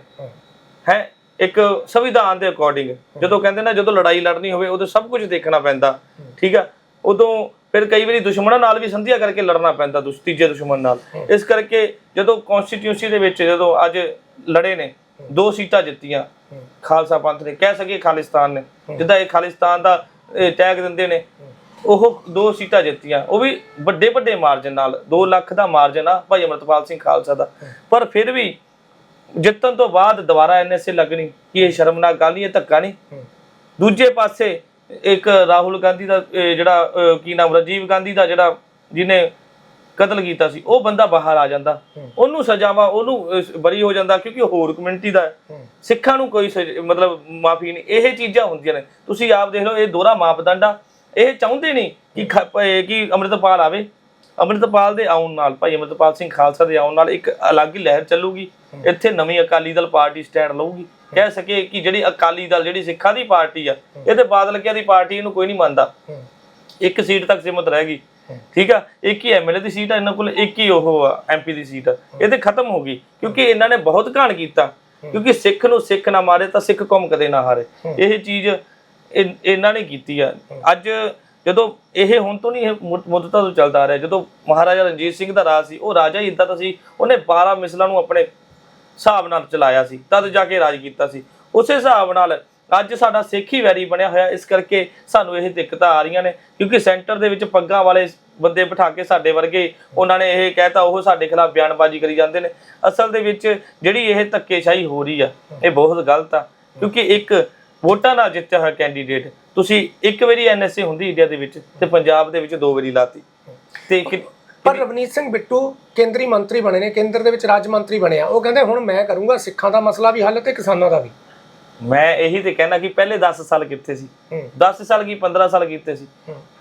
ਹੈ। ਇੱਕ ਸੰਵਿਧਾਨ ਦੇ ਅਕੋਰਡਿੰਗ ਜਦੋਂ ਕਹਿੰਦੇ ਨਾ ਜਦੋਂ ਲੜਾਈ ਲੜਨੀ ਹੋਵੇ ਉਦੋਂ ਸਭ ਕੁਝ ਦੇਖਣਾ ਪੈਂਦਾ। ਠੀਕ ਆ? ਉਦੋਂ ਫਿਰ ਕਈ ਵਾਰੀ ਦੁਸ਼ਮਣਾਂ ਨਾਲ ਵੀ ਸੰਧੀਆਂ ਕਰਕੇ ਲੜਨਾ ਪੈਂਦਾ ਦੁਸ਼ ਤੀਜੇ ਦੁਸ਼ਮਣ ਨਾਲ। ਇਸ ਕਰਕੇ ਜਦੋਂ ਕਨਸਟੀਟਿਊਂਸੀ ਦੇ ਵਿੱਚ ਜਦੋਂ ਅੱਜ ਲੜੇ ਨੇ ਦੋ ਸੀਟਾਂ ਜਿੱਤੀਆਂ ਖਾਲਸਾ ਪੰਥ ਨੇ ਕਹਿ ਸਕੀਏ ਖਾਲਿਸਤਾਨ ਨੇ। ਜਿੱਦਾਂ ਇਹ ਖਾਲਿਸਤਾਨ ਦਾ ਟੈਗ ਦਿੰਦੇ ਨੇ ਉਹ ਦੋ ਸੀਟਾਂ ਜਿੱਤੀਆਂ। ਉਹ ਵੀ ਵੱਡੇ ਵੱਡੇ ਮਾਰਜਨ ਨਾਲ 2 ਲੱਖ ਦਾ ਮਾਰਜਨ ਆ ਭਾਈ ਅਮਰਤਪਾਲ ਸਿੰਘ ਖਾਲਸਾ ਦਾ। ਪਰ ਫਿਰ ਵੀ ਜਿੱਤਣ ਤੋਂ ਬਾਅਦ ਦੁਬਾਰਾ ਐਨਐਸਏ ਲੱਗਣੀ ਕੀ ਇਹ ਸ਼ਰਮਨਾਕ ਗੱਲ ਨਹੀਂ ਇਹ ਧੱਕਾ ਨਹੀਂ। ਦੂਜੇ ਪਾਸੇ ਇੱਕ ਰਾਹੁਲ ਗਾਂਧੀ ਦਾ ਜਿਹੜਾ ਕੀ ਨਾਮ ਰਾਜੀਵ ਗਾਂਧੀ ਦਾ ਜਿਹੜਾ ਜਿਹਨੇ ਕਤਲ ਕੀਤਾ ਸੀ ਉਹ ਬੰਦਾ ਬਾਹਰ ਆ ਜਾਂਦਾ। ਉਹਨੂੰ ਸਜ਼ਾਵਾ ਉਹਨੂੰ ਬਰੀ ਹੋ ਜਾਂਦਾ ਕਿਉਂਕਿ ਉਹ ਹੋਰ ਕਮਿਊਨਿਟੀ ਦਾ ਸਿੱਖਾਂ ਨੂੰ ਕੋਈ ਮਤਲਬ ਮਾਫੀ ਨਹੀਂ ਇਹ ਚੀਜ਼ਾਂ ਹੁੰਦੀਆਂ ਨੇ। ਤੁਸੀਂ ਆਪ ਦੇਖ ਲਓ ਇਹ ਦੋਹਰਾ ਮਾਪਦੰਡ ਆ। ਇਹ ਚਾਹੁੰਦੇ ਨਹੀਂ ਕਿ ਕਿ ਅੰਮ੍ਰਿਤਪਾਲ ਆਵੇ। ਅੰਮ੍ਰਿਤਪਾਲ ਦੇ ਆਉਣ ਨਾਲ ਭਾਈ ਅੰਮ੍ਰਿਤਪਾਲ ਸਿੰਘ ਖਾਲਸਾ ਦੇ ਆਉਣ ਨਾਲ ਇੱਕ ਅਲੱਗ ਹੀ ਲਹਿਰ ਚੱਲੂਗੀ। ਇੱਥੇ ਨਵੀਂ ਅਕਾਲੀ ਦਲ ਪਾਰਟੀ ਸਟੈਂਡ ਲਊਗੀ। ਕਹਿ ਸਕੀਏ ਕਿ ਜਿਹੜੀ ਅਕਾਲੀ ਦਲ, ਜਿਹੜੀ ਸਿੱਖਾਂ ਦੀ ਪਾਰਟੀ ਆ, ਇਹਦੇ ਬਾਦਲ ਕਿਆ ਦੀ ਪਾਰਟੀ ਇਹਨੂੰ ਕੋਈ ਨਹੀਂ ਮੰਨਦਾ। ਇੱਕ ਸੀਟ ਤੱਕ ਸੀਮਤ ਰਹਿ ਗਈ। ਠੀਕ ਆ? ਇੱਕ ਹੀ ਐਮਐਲਏ ਦੀ ਸੀਟ ਆ, ਇਹਨਾਂ ਕੋਲ ਇੱਕ ਹੀ ਉਹ ਆ ਐਮਪੀ ਦੀ ਸੀਟ ਆ। ਇਹ ਤੇ ਖਤਮ ਹੋ ਗਈ, ਕਿਉਂਕਿ ਇਹਨਾਂ ਨੇ ਬਹੁਤ ਘਾਣ ਕੀਤਾ। ਕਿਉਂਕਿ ਸਿੱਖ ਨੂੰ ਸਿੱਖ ਨਾ ਮਾਰੇ ਤਾਂ ਸਿੱਖ ਕੌਮ ਕਦੇ ਨਾ ਹਾਰੇ। ਇਹ ਚੀਜ਼ ਇਹਨਾਂ ਨੇ ਕੀਤੀ ਆ। ਅੱਜ ਜਦੋਂ ਇਹ ਹੁਣ ਤੋਂ ਨਹੀਂ ਇਹ ਮੁੱਦਤਾ ਤੋਂ ਚੱਲਦਾ ਆ ਰਿਹਾ, ਜਦੋਂ ਮਹਾਰਾਜਾ ਰਣਜੀਤ ਸਿੰਘ ਦਾ ਰਾਜ ਸੀ, ਉਹ ਰਾਜਾ ਹੀ ਇਦਾਂ ਦਾ ਸੀ, ਉਹਨੇ 12 ਮਿਸਲਾਂ ਨੂੰ ਆਪਣੇ ਹਿਸਾਬ ਨਾਲ ਚਲਾਇਆ ਸੀ, ਤਦ ਜਾ ਕੇ ਰਾਜ ਕੀਤਾ ਸੀ। ਉਸੇ ਹਿਸਾਬ ਨਾਲ ਅੱਜ ਸਾਡਾ ਸਿੱਖ ਹੀ ਵੈਰੀ ਬਣਿਆ ਹੋਇਆ, ਇਸ ਕਰਕੇ ਸਾਨੂੰ ਇਹ ਦਿੱਕਤਾਂ ਆ ਰਹੀਆਂ ਨੇ, ਕਿਉਂਕਿ ਸੈਂਟਰ ਦੇ ਵਿੱਚ ਪੱਗਾਂ ਵਾਲੇ ਬੰਦੇ ਬਿਠਾ ਕੇ ਸਾਡੇ ਵਰਗੇ, ਉਹਨਾਂ ਨੇ ਇਹ ਕਹਿਤਾ, ਉਹ ਸਾਡੇ ਖਿਲਾਫ ਬਿਆਨਬਾਜ਼ੀ ਕਰੀ ਜਾਂਦੇ ਨੇ। ਅਸਲ ਦੇ ਵਿੱਚ ਜਿਹੜੀ ਇਹ ਧੱਕੇਸ਼ਾਹੀ ਹੋ ਰਹੀ ਆ, ਇਹ ਬਹੁਤ ਗਲਤ ਆ, ਕਿਉਂਕਿ ਇੱਕ ਵੋਟਾਂ ਨਾਲ ਜਿੱਤਿਆ ਹੋਇਆ ਕੈਂਡੀਡੇਟ, ਤੁਸੀਂ ਇੱਕ ਵਾਰੀ ਐਨਐਸਏ ਹੁੰਦੀ ਇੰਡੀਆ ਦੇ ਵਿੱਚ ਤੇ ਪੰਜਾਬ ਦੇ ਵਿੱਚ ਦੋ ਵਾਰੀ ਲਾਤੀ। ਤੇ ਪਰ ਰਵਨੀਤ ਸਿੰਘ ਬਿੱਟੂ ਕੇਂਦਰੀ ਮੰਤਰੀ ਬਣੇ ਨੇ ਕੇਂਦਰ ਦੇ ਵਿੱਚ ਰਾਜ ਮੰਤਰੀ ਬਣਿਆ ਉਹ ਕਹਿੰਦੇ ਹੁਣ ਮੈਂ ਕਰੂੰਗਾ ਸਿੱਖਾਂ ਦਾ ਮਸਲਾ ਵੀ ਹੱਲ ਤੇ ਕਿਸਾਨਾਂ ਦਾ ਵੀ। ਮੈਂ ਇਹੀ ਤੇ ਕਹਿਣਾ ਕਿ ਪਹਿਲੇ 10 ਸਾਲ ਕਿੱਥੇ ਸੀ? ਹੂੰ। 10 ਸਾਲ ਕੀ 15 ਸਾਲ ਕੀਤੇ ਸੀ?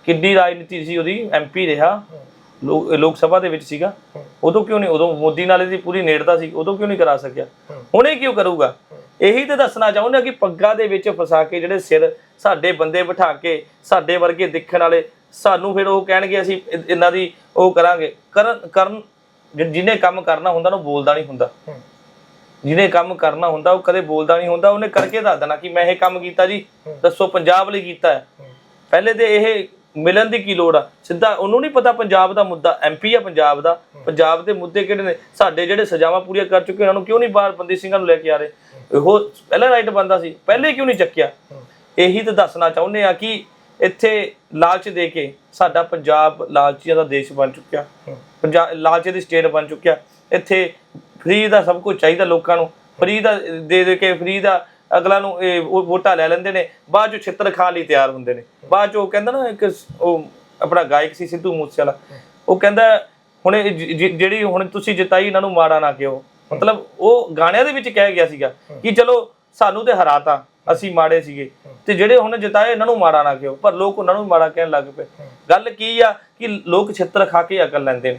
ਕਿੰਨੀ ਰਾਜਨੀਤੀ ਸੀ ਉਹਦੀ ਐਮਪੀ ਰਿਹਾ। ਲੋਕ ਲੋਕ ਸਭਾ ਦੇ ਵਿੱਚ ਸੀਗਾ। ਉਦੋਂ ਕਿਉਂ ਨਹੀਂ ਉਦੋਂ ਮੋਦੀ ਨਾਲ ਇਹਦੀ ਪੂਰੀ ਨੇੜਤਾ ਸੀ ਉਦੋਂ ਕਿਉਂ ਨਹੀਂ ਕਰਾ ਸਕਿਆ? ਹੁਣ ਇਹ ਕਿਉਂ ਕਰੂਗਾ? ਇਹੀ ਤੇ ਦੱਸਣਾ ਚਾਹੁੰਦਾ ਕਿ ਪੱਗਾਂ ਦੇ ਵਿੱਚ ਫਸਾ ਕੇ ਜਿਹੜੇ ਸਿਰ ਸਾਡੇ ਬੰਦੇ ਬਿਠਾ ਕੇ ਸਾਡੇ ਵਰਗੇ ਦੇਖਣ ਵਾਲੇ ਸਾਨੂੰ ਫਿਰ ਉਹ ਕਹਿਣਗੇ ਅਸੀਂ ਇਹਨਾਂ ਦੀ ਉਹ ਕਰਾਂਗੇ। ਕਰਨ ਕਰਨ ਜਿਹਨੇ ਕੰਮ ਕਰਨਾ ਹੁੰਦਾ ਉਹ ਬੋਲਦਾ ਨਹੀਂ ਹੁੰਦਾ। ਜਿਹਨੇ ਕੰਮ ਕਰਨਾ ਹੁੰਦਾ ਉਹ ਕਦੇ ਬੋਲਦਾ ਨਹੀਂ ਹੁੰਦਾ। ਉਹਨੇ ਕਰਕੇ ਦੱਸ ਦੇਣਾ ਕਿ ਮੈਂ ਇਹ ਕੰਮ ਕੀਤਾ ਜੀ ਦੱਸੋ ਪੰਜਾਬ ਲਈ ਕੀਤਾ ਹੈ। ਪਹਿਲੇ ਤੇ ਇਹ ਮਿਲਣ ਦੀ ਕੀ ਲੋੜ ਆ? ਸਿੱਧਾ ਉਹਨੂੰ ਨਹੀਂ ਪਤਾ ਪੰਜਾਬ ਦਾ ਮੁੱਦਾ ਐਮਪੀ ਆ ਪੰਜਾਬ ਦਾ। ਪੰਜਾਬ ਦੇ ਮੁੱਦੇ ਕਿਹੜੇ ਨੇ? ਸਾਡੇ ਜਿਹੜੇ ਸਜ਼ਾਵਾਂ ਪੂਰੀਆਂ ਕਰ ਚੁੱਕੇ ਉਹਨਾਂ ਨੂੰ ਕਿਉਂ ਨਹੀਂ ਬਾਹਰ ਬੰਦੀ ਸਿੰਘਾਂ ਨੂੰ ਲੈ ਕੇ ਆ ਰਹੇ? ਉਹ ਪਹਿਲਾਂ ਰਾਈਟ ਬੰਦਾ ਸੀ ਪਹਿਲੇ ਕਿਉਂ ਨਹੀਂ ਚੱਕਿਆ? ਇਹੀ ਤਾਂ ਦੱਸਣਾ ਚਾਹੁੰਦੇ ਆ ਕਿ ਇੱਥੇ ਲਾਲਚ ਦੇ ਕੇ ਸਾਡਾ ਪੰਜਾਬ ਲਾਲਚੀਆਂ ਦਾ ਦੇਸ਼ ਬਣ ਚੁੱਕਿਆ। ਪੰਜਾਬ ਲਾਲਚ ਦੀ ਸਟੇਟ ਬਣ ਚੁੱਕਿਆ। ਇੱਥੇ ਫ੍ਰੀ ਦਾ ਸਭ ਕੁਝ ਚਾਹੀਦਾ ਲੋਕਾਂ ਨੂੰ। ਫ੍ਰੀ ਦਾ ਦੇ ਦੇ ਕੇ ਫ੍ਰੀ ਦਾ ਅਗਲਾ ਨੂੰ ਇਹ ਵੋਟਾਂ ਲੈ ਲੈਂਦੇ ਨੇ। ਬਾਅਦ ਚ ਛਿੱਤਰ ਖਾਣ ਲਈ ਤਿਆਰ ਹੁੰਦੇ ਨੇ। ਬਾਅਦ ਚ ਉਹ ਕਹਿੰਦਾ ਨਾ ਇੱਕ ਉਹ ਆਪਣਾ ਗਾਇਕ ਸੀ ਸਿੱਧੂ ਮੂਸੇਵਾਲਾ। ਉਹ ਕਹਿੰਦਾ ਹੁਣ ਜਿਹੜੀ ਹੁਣ ਤੁਸੀਂ ਜਿਤਾਈ ਇਹਨਾਂ ਨੂੰ ਮਾੜਾ ਨਾ ਕਿਉ ਮਤਲਬ ਉਹ ਗਾਣਿਆਂ ਦੇ ਵਿੱਚ ਕਹਿ ਗਿਆ ਸੀਗਾ ਕਿ ਚਲੋ ਸਾਨੂੰ ਤੇ ਹਰਾਤਾ। ਅਸੀਂ ਮਾੜੇ ਸੀਗੇ। ਤੇ ਜਿਹੜੇ ਹੁਣ ਜਿਤਾਏ, ਇਹਨਾਂ ਨੂੰ ਮਾੜਾ ਨਾ ਕਿਉ ਪਰ ਲੋਕ ਉਹਨਾਂ ਨੂੰ ਮਾੜਾ ਕਹਿਣ ਲੱਗ ਪਏ। ਗੱਲ ਕੀ ਆ ਕਿ ਲੋਕ ਛਿੱਤਰ ਖਾ ਕੇ ਅਕਲ ਲੈਂਦੇ ਨੇ।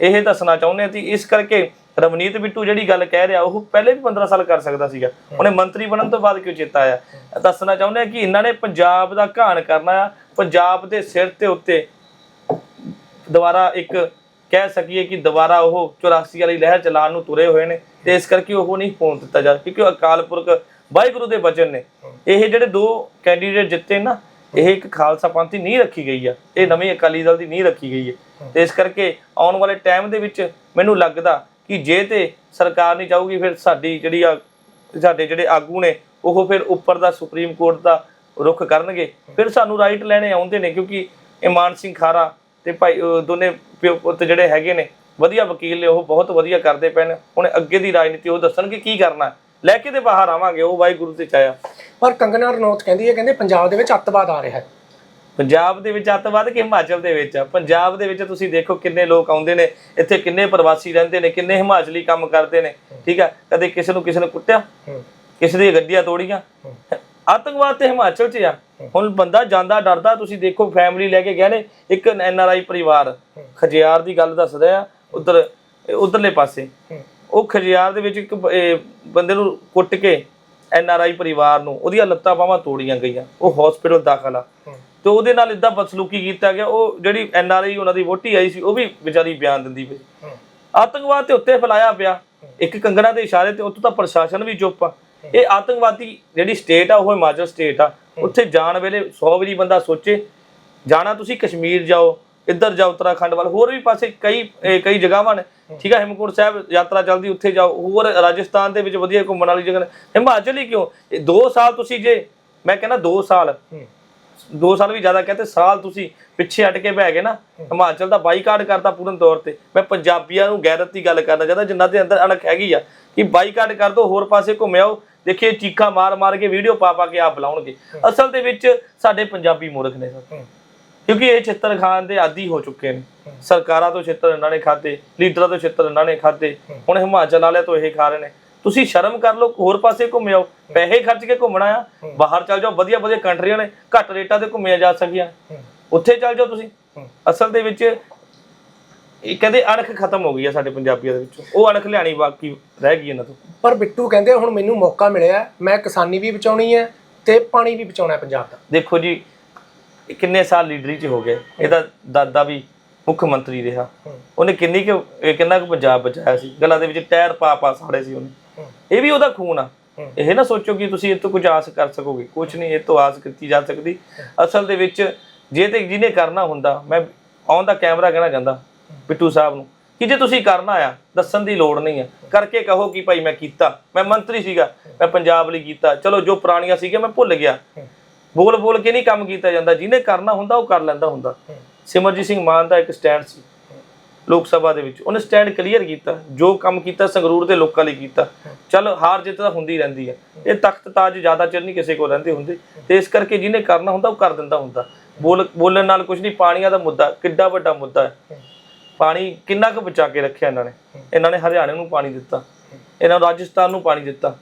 ਇਹ ਦੱਸਣਾ ਚਾਹੁੰਦੇ ਆ ਕਿ ਇਸ ਕਰਕੇ ਰਵਨੀਤ ਬਿੱਟੂ ਜਿਹੜੀ ਗੱਲ ਕਹਿ ਰਿਹਾ, ਉਹ ਪਹਿਲੇ ਵੀ 15 ਸਾਲ ਕਰ ਸਕਦਾ ਸੀਗਾ। ਉਹਨੇ ਮੰਤਰੀ ਬਣਨ ਤੋਂ ਬਾਅਦ ਕਿਉਂ ਚੇਤਾ ਆਇਆ? ਦੱਸਣਾ ਚਾਹੁੰਦੇ ਆ ਕਿ ਇਹਨਾਂ ਨੇ ਪੰਜਾਬ ਦਾ ਘਾਣ ਕਰਨਾ ਆ, ਪੰਜਾਬ ਦੇ ਸਿਰ ਤੇ ਉੱਤੇ ਦੁਬਾਰਾ ਇੱਕ ਕਹਿ ਸਕੀਏ ਕਿ ਦੁਬਾਰਾ ਉਹ 84 ਵਾਲੀ ਲਹਿਰ ਚਲਾਉਣ ਨੂੰ ਤੁਰੇ ਹੋਏ ਨੇ। ਤੇ ਇਸ ਕਰਕੇ ਉਹ ਨਹੀਂ ਫੋਨ ਦਿੱਤਾ ਜਾ, ਕਿਉਂਕਿ ਅਕਾਲ ਪੁਰਖ ਵਾਹਿਗੁਰੂ ਦੇ ਵਚਨ ਨੇ। ਇਹ ਜਿਹੜੇ ਦੋ ਕੈਂਡੀਡੇਟ ਜਿੱਤੇ ਨਾ, ਇਹ ਇੱਕ ਖਾਲਸਾ ਪੰਥ ਦੀ ਨੀਂਹ ਰੱਖੀ ਗਈ ਆ। ਇਹ ਨਵੀਂ ਅਕਾਲੀ ਦਲ ਦੀ ਨੀਂਹ ਰੱਖੀ ਗਈ ਹੈ ਤੇ ਇਸ ਕਰਕੇ ਆਉਣ ਵਾਲੇ ਟਾਈਮ ਦੇ ਵਿੱਚ ਮੈਨੂੰ ਲੱਗਦਾ ਕਿ ਜੇ ਤੇ ਸਰਕਾਰ ਨਹੀਂ ਚਾਹੂਗੀ ਫਿਰ ਸਾਡੀ ਜਿਹੜੀ ਆ, ਸਾਡੇ ਜਿਹੜੇ ਆਗੂ ਨੇ, ਉਹ ਫਿਰ ਉੱਪਰ ਦਾ ਸੁਪਰੀਮ ਕੋਰਟ ਦਾ ਰੁਖ ਕਰਨਗੇ। ਫਿਰ ਸਾਨੂੰ ਰਾਈਟ ਲੈਣੇ ਆਉਂਦੇ ਨੇ, ਕਿਉਂਕਿ ਇਮਾਨ ਸਿੰਘ ਖਾਰਾ ਤੇ ਭਾਈ ਦੋਨੇ ਪਿਓ ਪੁੱਤ ਜਿਹੜੇ ਹੈਗੇ ਨੇ, ਵਧੀਆ ਵਕੀਲ ਨੇ, ਉਹ ਬਹੁਤ ਵਧੀਆ ਕਰਦੇ ਪਏ ਨੇ। ਹੁਣ ਅੱਗੇ ਦੀ ਰਾਜਨੀਤੀ ਉਹ ਦੱਸਣਗੇ ਕੀ ਕਰਨਾ। ਲੈ ਕੇ ਤੇ ਬਾਹਰ ਆਵਾਂਗੇ ਉਹ ਵਾਹਿਗੁਰੂ ਤੇ ਚਾਇਆ। ਪਰ ਕੰਗਨਾ ਰਣੌਤ ਕਹਿੰਦੀ ਹੈ ਕਹਿੰਦੇ ਪੰਜਾਬ ਦੇ ਵਿੱਚ ਅੱਤਵਾਦ ਆ ਰਿਹਾ ਹੈ। ਪੰਜਾਬ ਦੇ ਵਿੱਚ ਅੱਤਵਾਦ ਕਿ ਹਿਮਾਚਲ ਦੇ ਵਿੱਚ? ਆ ਪੰਜਾਬ ਦੇ ਵਿੱਚ ਤੁਸੀਂ ਦੇਖੋ ਕਿੰਨੇ ਲੋਕ ਆਉਂਦੇ ਨੇ ਇੱਥੇ ਕਿੰਨੇ ਪ੍ਰਵਾਸੀ ਰਹਿੰਦੇ ਨੇ ਕਿੰਨੇ ਹਿਮਾਚਲੀ ਕੰਮ ਕਰਦੇ ਨੇ ਠੀਕ ਆ ਕਦੇ ਕਿਸੇ ਨੂੰ ਕਿਸੇ ਨੇ ਕੁੱਟਿਆ? ਕਿਸੇ ਦੀਆਂ ਗੱਡੀਆਂ ਤੋੜੀਆਂ? ਆਤੰਕਵਾਦ ਤੇ ਹਿਮਾਚਲ 'ਚ ਆ। ਹੁਣ ਬੰਦਾ ਜਾਂਦਾ ਡਰਦਾ ਤੁਸੀਂ ਦੇਖੋ ਫੈਮਿਲੀ ਲੈ ਕੇ ਗਏ ਨੇ ਇੱਕ ਐਨ ਆਰ ਆਈ ਪਰਿਵਾਰ। ਖਜਿਆਰ ਦੀ ਗੱਲ ਦੱਸ ਰਿਹਾ ਉਧਰ ਉਧਰਲੇ ਪਾਸੇ। ਉਹ ਖਜਿਆਰ ਦੇ ਵਿੱਚ ਇੱਕ ਬੰਦੇ ਨੂੰ ਕੁੱਟ ਕੇ ਐਨ ਆਰ ਆਈ ਪਰਿਵਾਰ ਨੂੰ ਉਹਦੀਆਂ ਲੱਤਾਂ ਬਾਹਾਂ ਤੋੜੀਆਂ ਗਈਆਂ ਉਹ ਹਸਪੀਟਲ ਦਾਖਲ ਆ। ਤੇ ਉਹਦੇ ਨਾਲ ਇਦਾਂ ਬਦਸਲੂਕੀ ਕੀਤਾ ਗਿਆ ਉਹ ਜਿਹੜੀ ਐਨ ਆਰ ਆਈ ਉਹਨਾਂ ਦੀ ਵੋਟੀ ਆਈ ਸੀ ਉਹ ਵੀ ਵਿਚਾਰੀ ਬਿਆਨ ਦਿੰਦੀ ਪਈ। ਆਤੰਕਵਾਦ ਤੇ ਉੱਤੇ ਫੈਲਾਇਆ ਪਿਆ ਇੱਕ ਕੰਗਣਾ ਦੇ ਇਸ਼ਾਰੇ ਤੇ ਉੱਥੋਂ ਤਾਂ ਪ੍ਰਸ਼ਾਸਨ ਵੀ ਚੁੱਪ ਆ। ਇਹ ਆਤੰਕਵਾਦੀ ਜਿਹੜੀ ਸਟੇਟ ਆ ਉਹ ਹਿਮਾਚਲ ਸਟੇਟ ਆ। ਉੱਥੇ ਜਾਣ ਵੇਲੇ 100 ਵਾਰੀ ਬੰਦਾ ਸੋਚੇ ਜਾਣਾ ਤੁਸੀਂ ਕਸ਼ਮੀਰ ਜਾਓ ਇੱਧਰ ਜਾਓ ਉੱਤਰਾਖੰਡ ਵੱਲ। ਹੋਰ ਵੀ ਪਾਸੇ ਕਈ ਕਈ ਜਗ੍ਹਾਵਾਂ ਨੇ ਠੀਕ ਆ ਹਿਮਕੁੰਟ ਸਾਹਿਬ ਯਾਤਰਾ ਚੱਲਦੀ ਉੱਥੇ ਜਾਓ। ਹੋਰ ਰਾਜਸਥਾਨ ਦੇ ਵਿੱਚ ਵਧੀਆ ਘੁੰਮਣ ਵਾਲੀ ਜਗ੍ਹਾ ਹਿਮਾਚਲ ਹੀ ਕਿਉਂ? ਇਹ 2 ਸਾਲ ਤੁਸੀਂ ਜੇ ਮੈਂ ਕਹਿੰਦਾ 2 ਸਾਲ। ਹੂੰ। 2 ਸਾਲ ਵੀ ਜ਼ਿਆਦਾ ਕਹਤੇ ਸਾਲ ਤੁਸੀਂ ਪਿੱਛੇ ਹਟ ਕੇ ਬਹਿ ਗਏ ਨਾ ਹਿਮਾਚਲ ਦਾ ਬਾਈਕਾਟ ਕਰਤਾ ਪੂਰਨ ਤੌਰ ਤੇ। ਮੈਂ ਪੰਜਾਬੀਆਂ ਨੂੰ ਗੈਰਤ ਦੀ ਗੱਲ ਕਰਨਾ ਚਾਹੁੰਦਾ ਜਿਨ੍ਹਾਂ ਦੇ ਅੰਦਰ ਅਣਖ ਹੈਗੀ ਆ ਕਿ ਬਾਈਕਾਟ ਕਰ ਦੋ ਹੋਰ ਪਾਸੇ ਘੁੰਮਿਆਓ ਦੇਖੀਏ ਚੀਖਾਂ ਮਾਰ ਮਾਰ ਕੇ ਵੀਡੀਓ ਪਾ ਪਾ ਕੇ ਆਪ ਬੁਲਾਉਣਗੇ। ਅਸਲ ਦੇ ਵਿੱਚ ਸਾਡੇ ਪੰਜਾਬੀ ਮੂਰਖ ਨੇ ਸਰ। ਹੂੰ। ਕਿਉਂਕਿ ਇਹ ਛਿੱਤਰ ਖਾਨ ਦੇ ਆਦੀ ਹੋ ਚੁੱਕੇ ਨੇ। ਸਰਕਾਰਾਂ ਤੋਂ ਛਿੱਤਰ ਇਹਨਾਂ ਨੇ ਖਾਦੇ ਲੀਡਰਾਂ ਤੋਂ ਛਿੱਤਰ ਇਹਨਾਂ ਨੇ ਖਾਦੇ ਹੁਣ ਹਿਮਾਚਲ ਵਾਲਿਆਂ ਤੋਂ ਇਹ ਖਾ ਰਹੇ ਨੇ। ਤੁਸੀਂ ਸ਼ਰਮ ਕਰ ਲਓ ਹੋਰ ਪਾਸੇ ਘੁੰਮਿਓ ਪੈਸੇ ਖਰਚ ਕੇ ਘੁੰਮਣਾ ਆ। ਬਾਹਰ ਚੱਲ ਜਾਓ ਵਧੀਆ ਵਧੀਆ ਕੰਟਰੀਆਂ ਨੇ ਘੱਟ ਰੇਟਾਂ ਤੇ ਘੁੰਮਿਆ ਜਾ ਸਕੀਆਂ। ਉੱਥੇ ਚੱਲ ਜਾਓ ਤੁਸੀਂ। ਅਸਲ ਦੇ ਵਿੱਚ ਇਹ ਕਹਿੰਦੇ ਅਣਖ ਖਤਮ ਹੋ ਗਈ ਆ ਸਾਡੇ ਪੰਜਾਬੀਆਂ ਦੇ ਵਿੱਚੋਂ। ਉਹ ਅਣਖ ਲਿਆਣੀ ਬਾਕੀ ਰਹਿ ਗਈ ਇਹਨਾਂ ਤੋਂ। ਪਰ ਬਿੱਟੂ ਕਹਿੰਦੇ ਹੁਣ ਮੈਨੂੰ ਮੌਕਾ ਮਿਲਿਆ। ਮੈਂ ਕਿਸਾਨੀ ਵੀ ਬਚਾਉਣੀ ਹੈ ਤੇ ਪਾਣੀ ਵੀ ਬਚਾਉਣਾ ਹੈ ਪੰਜਾਬ ਦਾ। ਦੇਖੋ ਜੀ ਇਹ ਕਿੰਨੇ ਸਾਲ ਲੀਡਰੀ ਚ ਹੋ ਗਏ? ਇਹਦਾ ਦਾਦਾ ਵੀ ਮੁੱਖ ਮੰਤਰੀ ਰਿਹਾ। ਉਹਨੇ ਕਿੰਨੀ ਕੁ ਕਿੰਨਾ ਕੁ ਪੰਜਾਬ ਬਚਾਇਆ ਸੀ? ਗਲਾਂ ਦੇ ਵਿੱਚ ਟਾਇਰ ਪਾ ਪਾ ਸਾੜੇ ਸੀ ਉਹਨੇ। ਇਹ ਵੀ ਉਹਦਾ ਖੂਨ ਆ। ਇਹ ਨਾ ਸੋਚੋ ਕਿ ਤੁਸੀਂ ਇਹ ਤੋਂ ਕੁਝ ਆਸ ਕਰ ਸਕੋਗੇ। ਕੁਝ ਨਹੀਂ, ਇਹ ਤੋਂ ਆਸ ਕੀਤੀ ਜਾ ਸਕਦੀ। ਅਸਲ ਦੇ ਵਿੱਚ ਜੇ ਤੇ ਜਿਹਨੇ ਕਰਨਾ ਹੁੰਦਾ, ਮੈਂ ਆਨ ਦਾ ਕੈਮਰਾ ਕਹਿਣਾ ਚਾਹੁੰਦਾ ਬਿੱਟੂ ਸਾਹਿਬ ਨੂੰ, ਕਿ ਜੇ ਤੁਸੀਂ ਕਰਨਾ ਆ ਦੱਸਣ ਦੀ ਲੋੜ ਨਹੀਂ ਹੈ ਕਰਕੇ ਕਹੋ ਕਿ ਭਾਈ ਮੈਂ ਕੀਤਾ। ਮੈਂ ਮੰਤਰੀ ਸੀਗਾ, ਮੈਂ ਪੰਜਾਬ ਲਈ ਕੀਤਾ। ਚਲੋ ਜੋ ਪੁਰਾਣੀਆਂ ਸੀਗੀਆਂ, ਮੈਂ ਭੁੱਲ ਗਿਆ। ਬੋਲ ਬੋਲ ਕੇ ਨਹੀਂ ਕੰਮ ਕੀਤਾ ਜਾਂਦਾ, ਜਿਹਨੇ ਕਰਨਾ ਹੁੰਦਾ ਉਹ ਕਰ ਲੈਂਦਾ ਹੁੰਦਾ। ਸਿਮਰਜੀਤ ਸਿੰਘ ਮਾਨ ਦਾ ਇੱਕ ਸਟੈਂਡ ਸੀ, ਲੋਕ ਸਭਾ ਦੇ ਵਿੱਚ। ਉਹਨੇ ਸਟੈਂਡ ਕਲੀਅਰ ਕੀਤਾ, ਜੋ ਕੰਮ ਕੀਤਾ ਸੰਗਰੂਰ ਦੇ ਲੋਕਾਂ ਲਈ ਕੀਤਾ। ਚਲ ਹਾਰ ਜਿੱਤ ਤਾਂ ਹੁੰਦੀ ਰਹਿੰਦੀ ਹੈ ਇਹ ਤਖਤ ਤਾਜ ਜ਼ਿਆਦਾ ਚਿਰ ਨਹੀਂ ਕਿਸੇ ਕੋਲ ਰਹਿੰਦੇ ਹੁੰਦੇ। ਤੇ ਇਸ ਕਰਕੇ ਜਿਹਨੇ ਕਰਨਾ ਹੁੰਦਾ, ਉਹ ਕਰ ਦਿੰਦਾ ਹੁੰਦਾ। ਬੋਲ, ਬੋਲਣ ਨਾਲ ਕੁਝ ਨਹੀਂ, ਪਾਣੀਆਂ ਦਾ ਮੁੱਦਾ, ਕਿੱਡਾ ਵੱਡਾ ਮੁੱਦਾ ਹੈ। ਪਾਣੀ ਕਿੰਨਾ ਕੁ ਬਚਾ ਕੇ ਰੱਖਿਆ ਇਹਨਾਂ ਨੇ। ਇਹਨਾਂ ਨੇ ਹਰਿਆਣੇ ਨੂੰ ਪਾਣੀ ਦਿੱਤਾ। ਇਹਨਾਂ ਨੂੰ ਰਾਜਸਥਾਨ ਨੂੰ ਪਾਣੀ ਦਿੱਤਾ।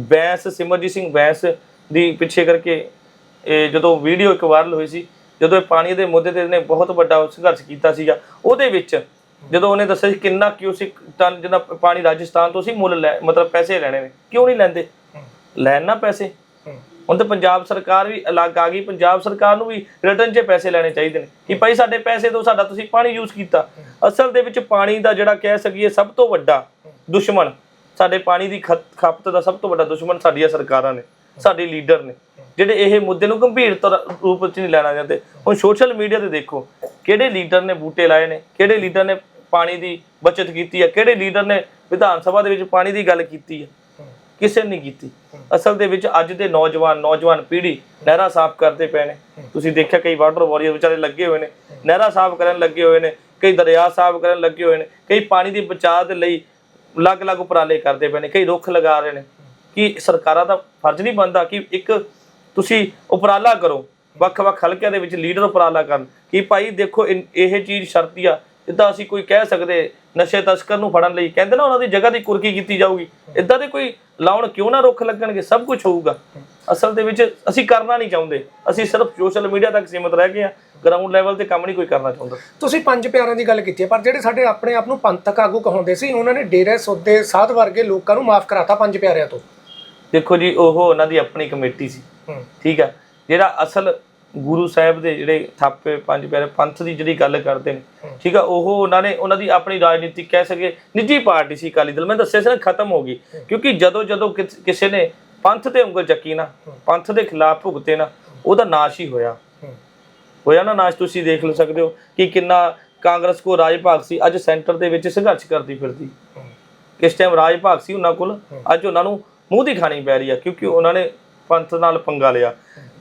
ਬੈਂਸ, ਸਿਮਰਜੀਤ ਸਿੰਘ ਬੈਂਸ ਦੀ ਪਿੱਛੇ ਕਰਕੇ ਇਹ ਜਦੋਂ ਵੀਡੀਓ ਇੱਕ ਵਾਇਰਲ ਹੋਈ ਸੀ, ਜਦੋਂ ਇਹ ਪਾਣੀ ਦੇ ਮੁੱਦੇ ਤੇ ਇਹਨੇ ਬਹੁਤ ਵੱਡਾ ਸੰਘਰਸ਼ ਕੀਤਾ ਸੀਗਾ, ਉਹਦੇ ਵਿੱਚ ਜਦੋਂ ਉਹਨੇ ਦੱਸਿਆ ਸੀ ਕਿੰਨਾ ਕਿਊਸਿਕ ਟਨ ਜਿੰਨਾ ਪਾਣੀ ਰਾਜਸਥਾਨ ਤੋਂ ਸੀ, ਮੁੱਲ ਲੈ, ਮਤਲਬ ਪੈਸੇ ਲੈਣੇ ਨੇ। ਕਿਉਂ ਨਹੀਂ ਲੈਂਦੇ? ਲੈਣ ਨਾ ਪੈਸੇ। ਹੁਣ ਤਾਂ ਪੰਜਾਬ ਸਰਕਾਰ ਵੀ ਅਲੱਗ ਆ ਗਈ, ਪੰਜਾਬ ਸਰਕਾਰ ਨੂੰ ਵੀ ਰਿਟਰਨ 'ਚ ਪੈਸੇ ਲੈਣੇ ਚਾਹੀਦੇ ਨੇ ਕਿ ਭਾਈ ਸਾਡੇ ਪੈਸੇ ਤੋਂ ਸਾਡਾ ਤੁਸੀਂ ਪਾਣੀ ਯੂਜ਼ ਕੀਤਾ। ਅਸਲ ਦੇ ਵਿੱਚ ਪਾਣੀ ਦਾ ਜਿਹੜਾ ਕਹਿ ਸਕੀਏ ਸਭ ਤੋਂ ਵੱਡਾ ਦੁਸ਼ਮਣ ਸਾਡੇ ਪਾਣੀ ਦੀ ਖਤ- ਖਪਤ ਦਾ ਸਭ ਤੋਂ ਵੱਡਾ ਦੁਸ਼ਮਣ ਸਾਡੀਆਂ ਸਰਕਾਰਾਂ ਨੇ, ਸਾਡੇ ਲੀਡਰ ਨੇ। ਜਿਹੜੇ ਇਹ ਮੁੱਦੇ ਨੂੰ ਗੰਭੀਰ ਰੂਪ ਵਿੱਚ ਨਹੀਂ ਲੈਣਾ ਚਾਹੁੰਦੇ ਹੁਣ ਸੋਸ਼ਲ ਮੀਡੀਆ ਤੇ ਦੇਖੋ, ਕਿਹੜੇ ਲੀਡਰ ਨੇ ਬੂਟੇ ਲਾਏ ਨੇ, ਕਿਹੜੇ ਲੀਡਰ ਨੇ ਪਾਣੀ ਦੀ ਬਚਤ ਕੀਤੀ ਹੈ, ਕਿਹੜੇ ਲੀਡਰ ਨੇ ਵਿਧਾਨ ਸਭਾ ਦੇ ਵਿੱਚ ਪਾਣੀ ਦੀ ਗੱਲ ਕੀਤੀ ਹੈ। ਕਿਸੇ ਨੇ ਨਹੀਂ ਕੀਤੀ। ਅਸਲ ਦੇ ਵਿੱਚ ਅੱਜ ਦੇ ਨੌਜਵਾਨ ਨੌਜਵਾਨ ਪੀੜ੍ਹੀ ਨਹਿਰਾਂ ਸਾਫ਼ ਕਰਦੇ ਪਏ ਨੇ। ਤੁਸੀਂ ਦੇਖਿਆ ਕਈ ਵਾਟਰ ਵਾਰੀਅਰ ਵਿਚਾਰੇ ਲੱਗੇ ਹੋਏ ਨੇ, ਨਹਿਰਾਂ ਸਾਫ਼ ਕਰਨ ਲੱਗੇ ਹੋਏ ਨੇ, ਕਈ ਦਰਿਆ ਸਾਫ਼ ਕਰਨ ਲੱਗੇ ਹੋਏ ਨੇ, ਕਈ ਪਾਣੀ ਦੀ ਬਚਾਅ ਦੇ ਲਈ ਅਲੱਗ-ਅਲੱਗ ਉਪਰਾਲੇ ਕਰਦੇ ਪਏ ਨੇ, ਕਈ ਰੁੱਖ ਲਗਾ ਰਹੇ ਨੇ। ਕਿ ਸਰਕਾਰਾਂ ਦਾ ਫਰਜ਼ ਨਹੀਂ ਬਣਦਾ ਕਿ ਇੱਕ ਤੁਸੀਂ ਉਪਰਾਲਾ ਕਰੋ। ਵੱਖ-ਵੱਖ ਹਲਕਿਆਂ ਦੇ ਵਿੱਚ ਲੀਡਰ ਉਪਰਾਲਾ ਕਰਨ। ਕਿ ਭਾਈ ਦੇਖੋ ਇਹ ਚੀਜ਼ ਸ਼ਰਤੀ ਆ। ਜਿੱਦਾਂ ਅਸੀਂ ਕੋਈ ਕਹਿ ਸਕਦੇ, ਨਸ਼ੇ ਤਸਕਰ ਨੂੰ ਫੜਨ ਲਈ, ਕਹਿੰਦੇ ਨਾ ਉਹਨਾਂ ਦੀ ਜਗ੍ਹਾ ਦੀ ਕੁਰਕੀ ਕੀਤੀ ਜਾਊਗੀ। ਇਦਾਂ ਦੇ ਕੋਈ ਲਾਉਣ ਕਿਉਂ ਨਾ ਰੁੱਖ ਲੱਗਣਗੇ? ਸਭ ਕੁਝ ਹੋਊਗਾ। ਅਸਲ ਦੇ ਵਿੱਚ ਅਸੀਂ ਕਰਨਾ ਨਹੀਂ ਚਾਹੁੰਦੇ। ਅਸੀਂ ਸਿਰਫ ਸੋਸ਼ਲ ਮੀਡੀਆ ਤੱਕ ਸੀਮਿਤ ਰਹਿ ਗਏ ਆ ਗਰਾਊਂਡ ਲੈਵਲ ਤੇ ਕੰਮ ਨਹੀਂ ਕੋਈ ਕਰਨਾ ਚਾਹੁੰਦਾ। ਤੁਸੀਂ ਪੰਜ ਪਿਆਰਿਆਂ ਦੀ ਗੱਲ ਕੀਤੀ ਹੈ, ਪਰ ਜਿਹੜੇ ਸਾਡੇ ਆਪਣੇ ਆਪ ਨੂੰ ਪੰਥਕ ਆਗੂ ਕਹਾਉਂਦੇ ਸੀ, ਉਹਨਾਂ ਨੇ ਡੇਰੇ, ਸੌਦੇ, ਸਾਧ ਵਰਗੇ ਲੋਕਾਂ ਨੂੰ ਮਾਫ ਕਰਾਤਾ ਪੰਜ ਪਿਆਰਿਆਂ ਤੋਂ। ਦੇਖੋ ਜੀ ਉਹ ਉਹਨਾਂ ਦੀ ਆਪਣੀ ਕਮੇਟੀ ਸੀ। ਠੀਕ ਆ। ਜਿਹੜਾ ਅਸਲ ਗੁਰੂ ਸਾਹਿਬ ਦੇ ਜਿਹੜੇ ਥਾਪੇ ਪੰਜ ਪਿਆਰੇ ਪੰਥ ਦੀ ਜਿਹੜੀ ਗੱਲ ਕਰਦੇ ਨੇ ਠੀਕ ਆ ਉਹ ਉਹਨਾਂ ਨੇ ਉਹਨਾਂ ਦੀ ਆਪਣੀ ਰਾਜਨੀਤਿਕ ਕਹਿ ਸਕੇ ਨਿੱਜੀ ਪਾਰਟੀ ਸੀ ਅਕਾਲੀ ਦਲ। ਮੈਂ ਦੱਸਿਆ ਸੀ ਨਾ ਖਤਮ ਹੋ ਗਈ। ਕਿਉਂਕਿ ਜਦੋਂ ਜਦੋਂ ਕਿਸ- ਨੇ ਪੰਥ ਤੇ ਉਂਗਲ ਚੱਕੀ ਨਾ ਪੰਥ ਦੇ ਖਿਲਾਫ ਭੁਗਤੇ ਨਾ ਉਹਦਾ ਨਾਸ਼ ਹੀ ਹੋਇਆ। ਹੋਇਆ ਨਾ ਨਾਸ਼ ਤੁਸੀਂ ਦੇਖ ਲ ਸਕਦੇ ਹੋ ਕਿ ਕਿੰਨਾ ਕਾਂਗਰਸ ਕੋ ਰਾਜ ਭਾਗ ਸੀ। ਅੱਜ ਸੈਂਟਰ ਦੇ ਵਿੱਚ ਸੰਘਰਸ਼ ਕਰਦੀ ਫਿਰਦੀ। ਕਿਸ ਟਾਈਮ ਰਾਜ ਭਾਗ ਸੀ ਉਹਨਾਂ ਕੋਲ ਅੱਜ ਉਹਨਾਂ ਨੂੰ ਮੂੰਹ ਦੀ ਖਾਣੀ ਪੈ ਰਹੀ ਆ ਕਿਉਂਕਿ ਉਹਨਾਂ ਨੇ ਪੰਥ ਨਾਲ ਪੰਗਾ ਲਿਆ।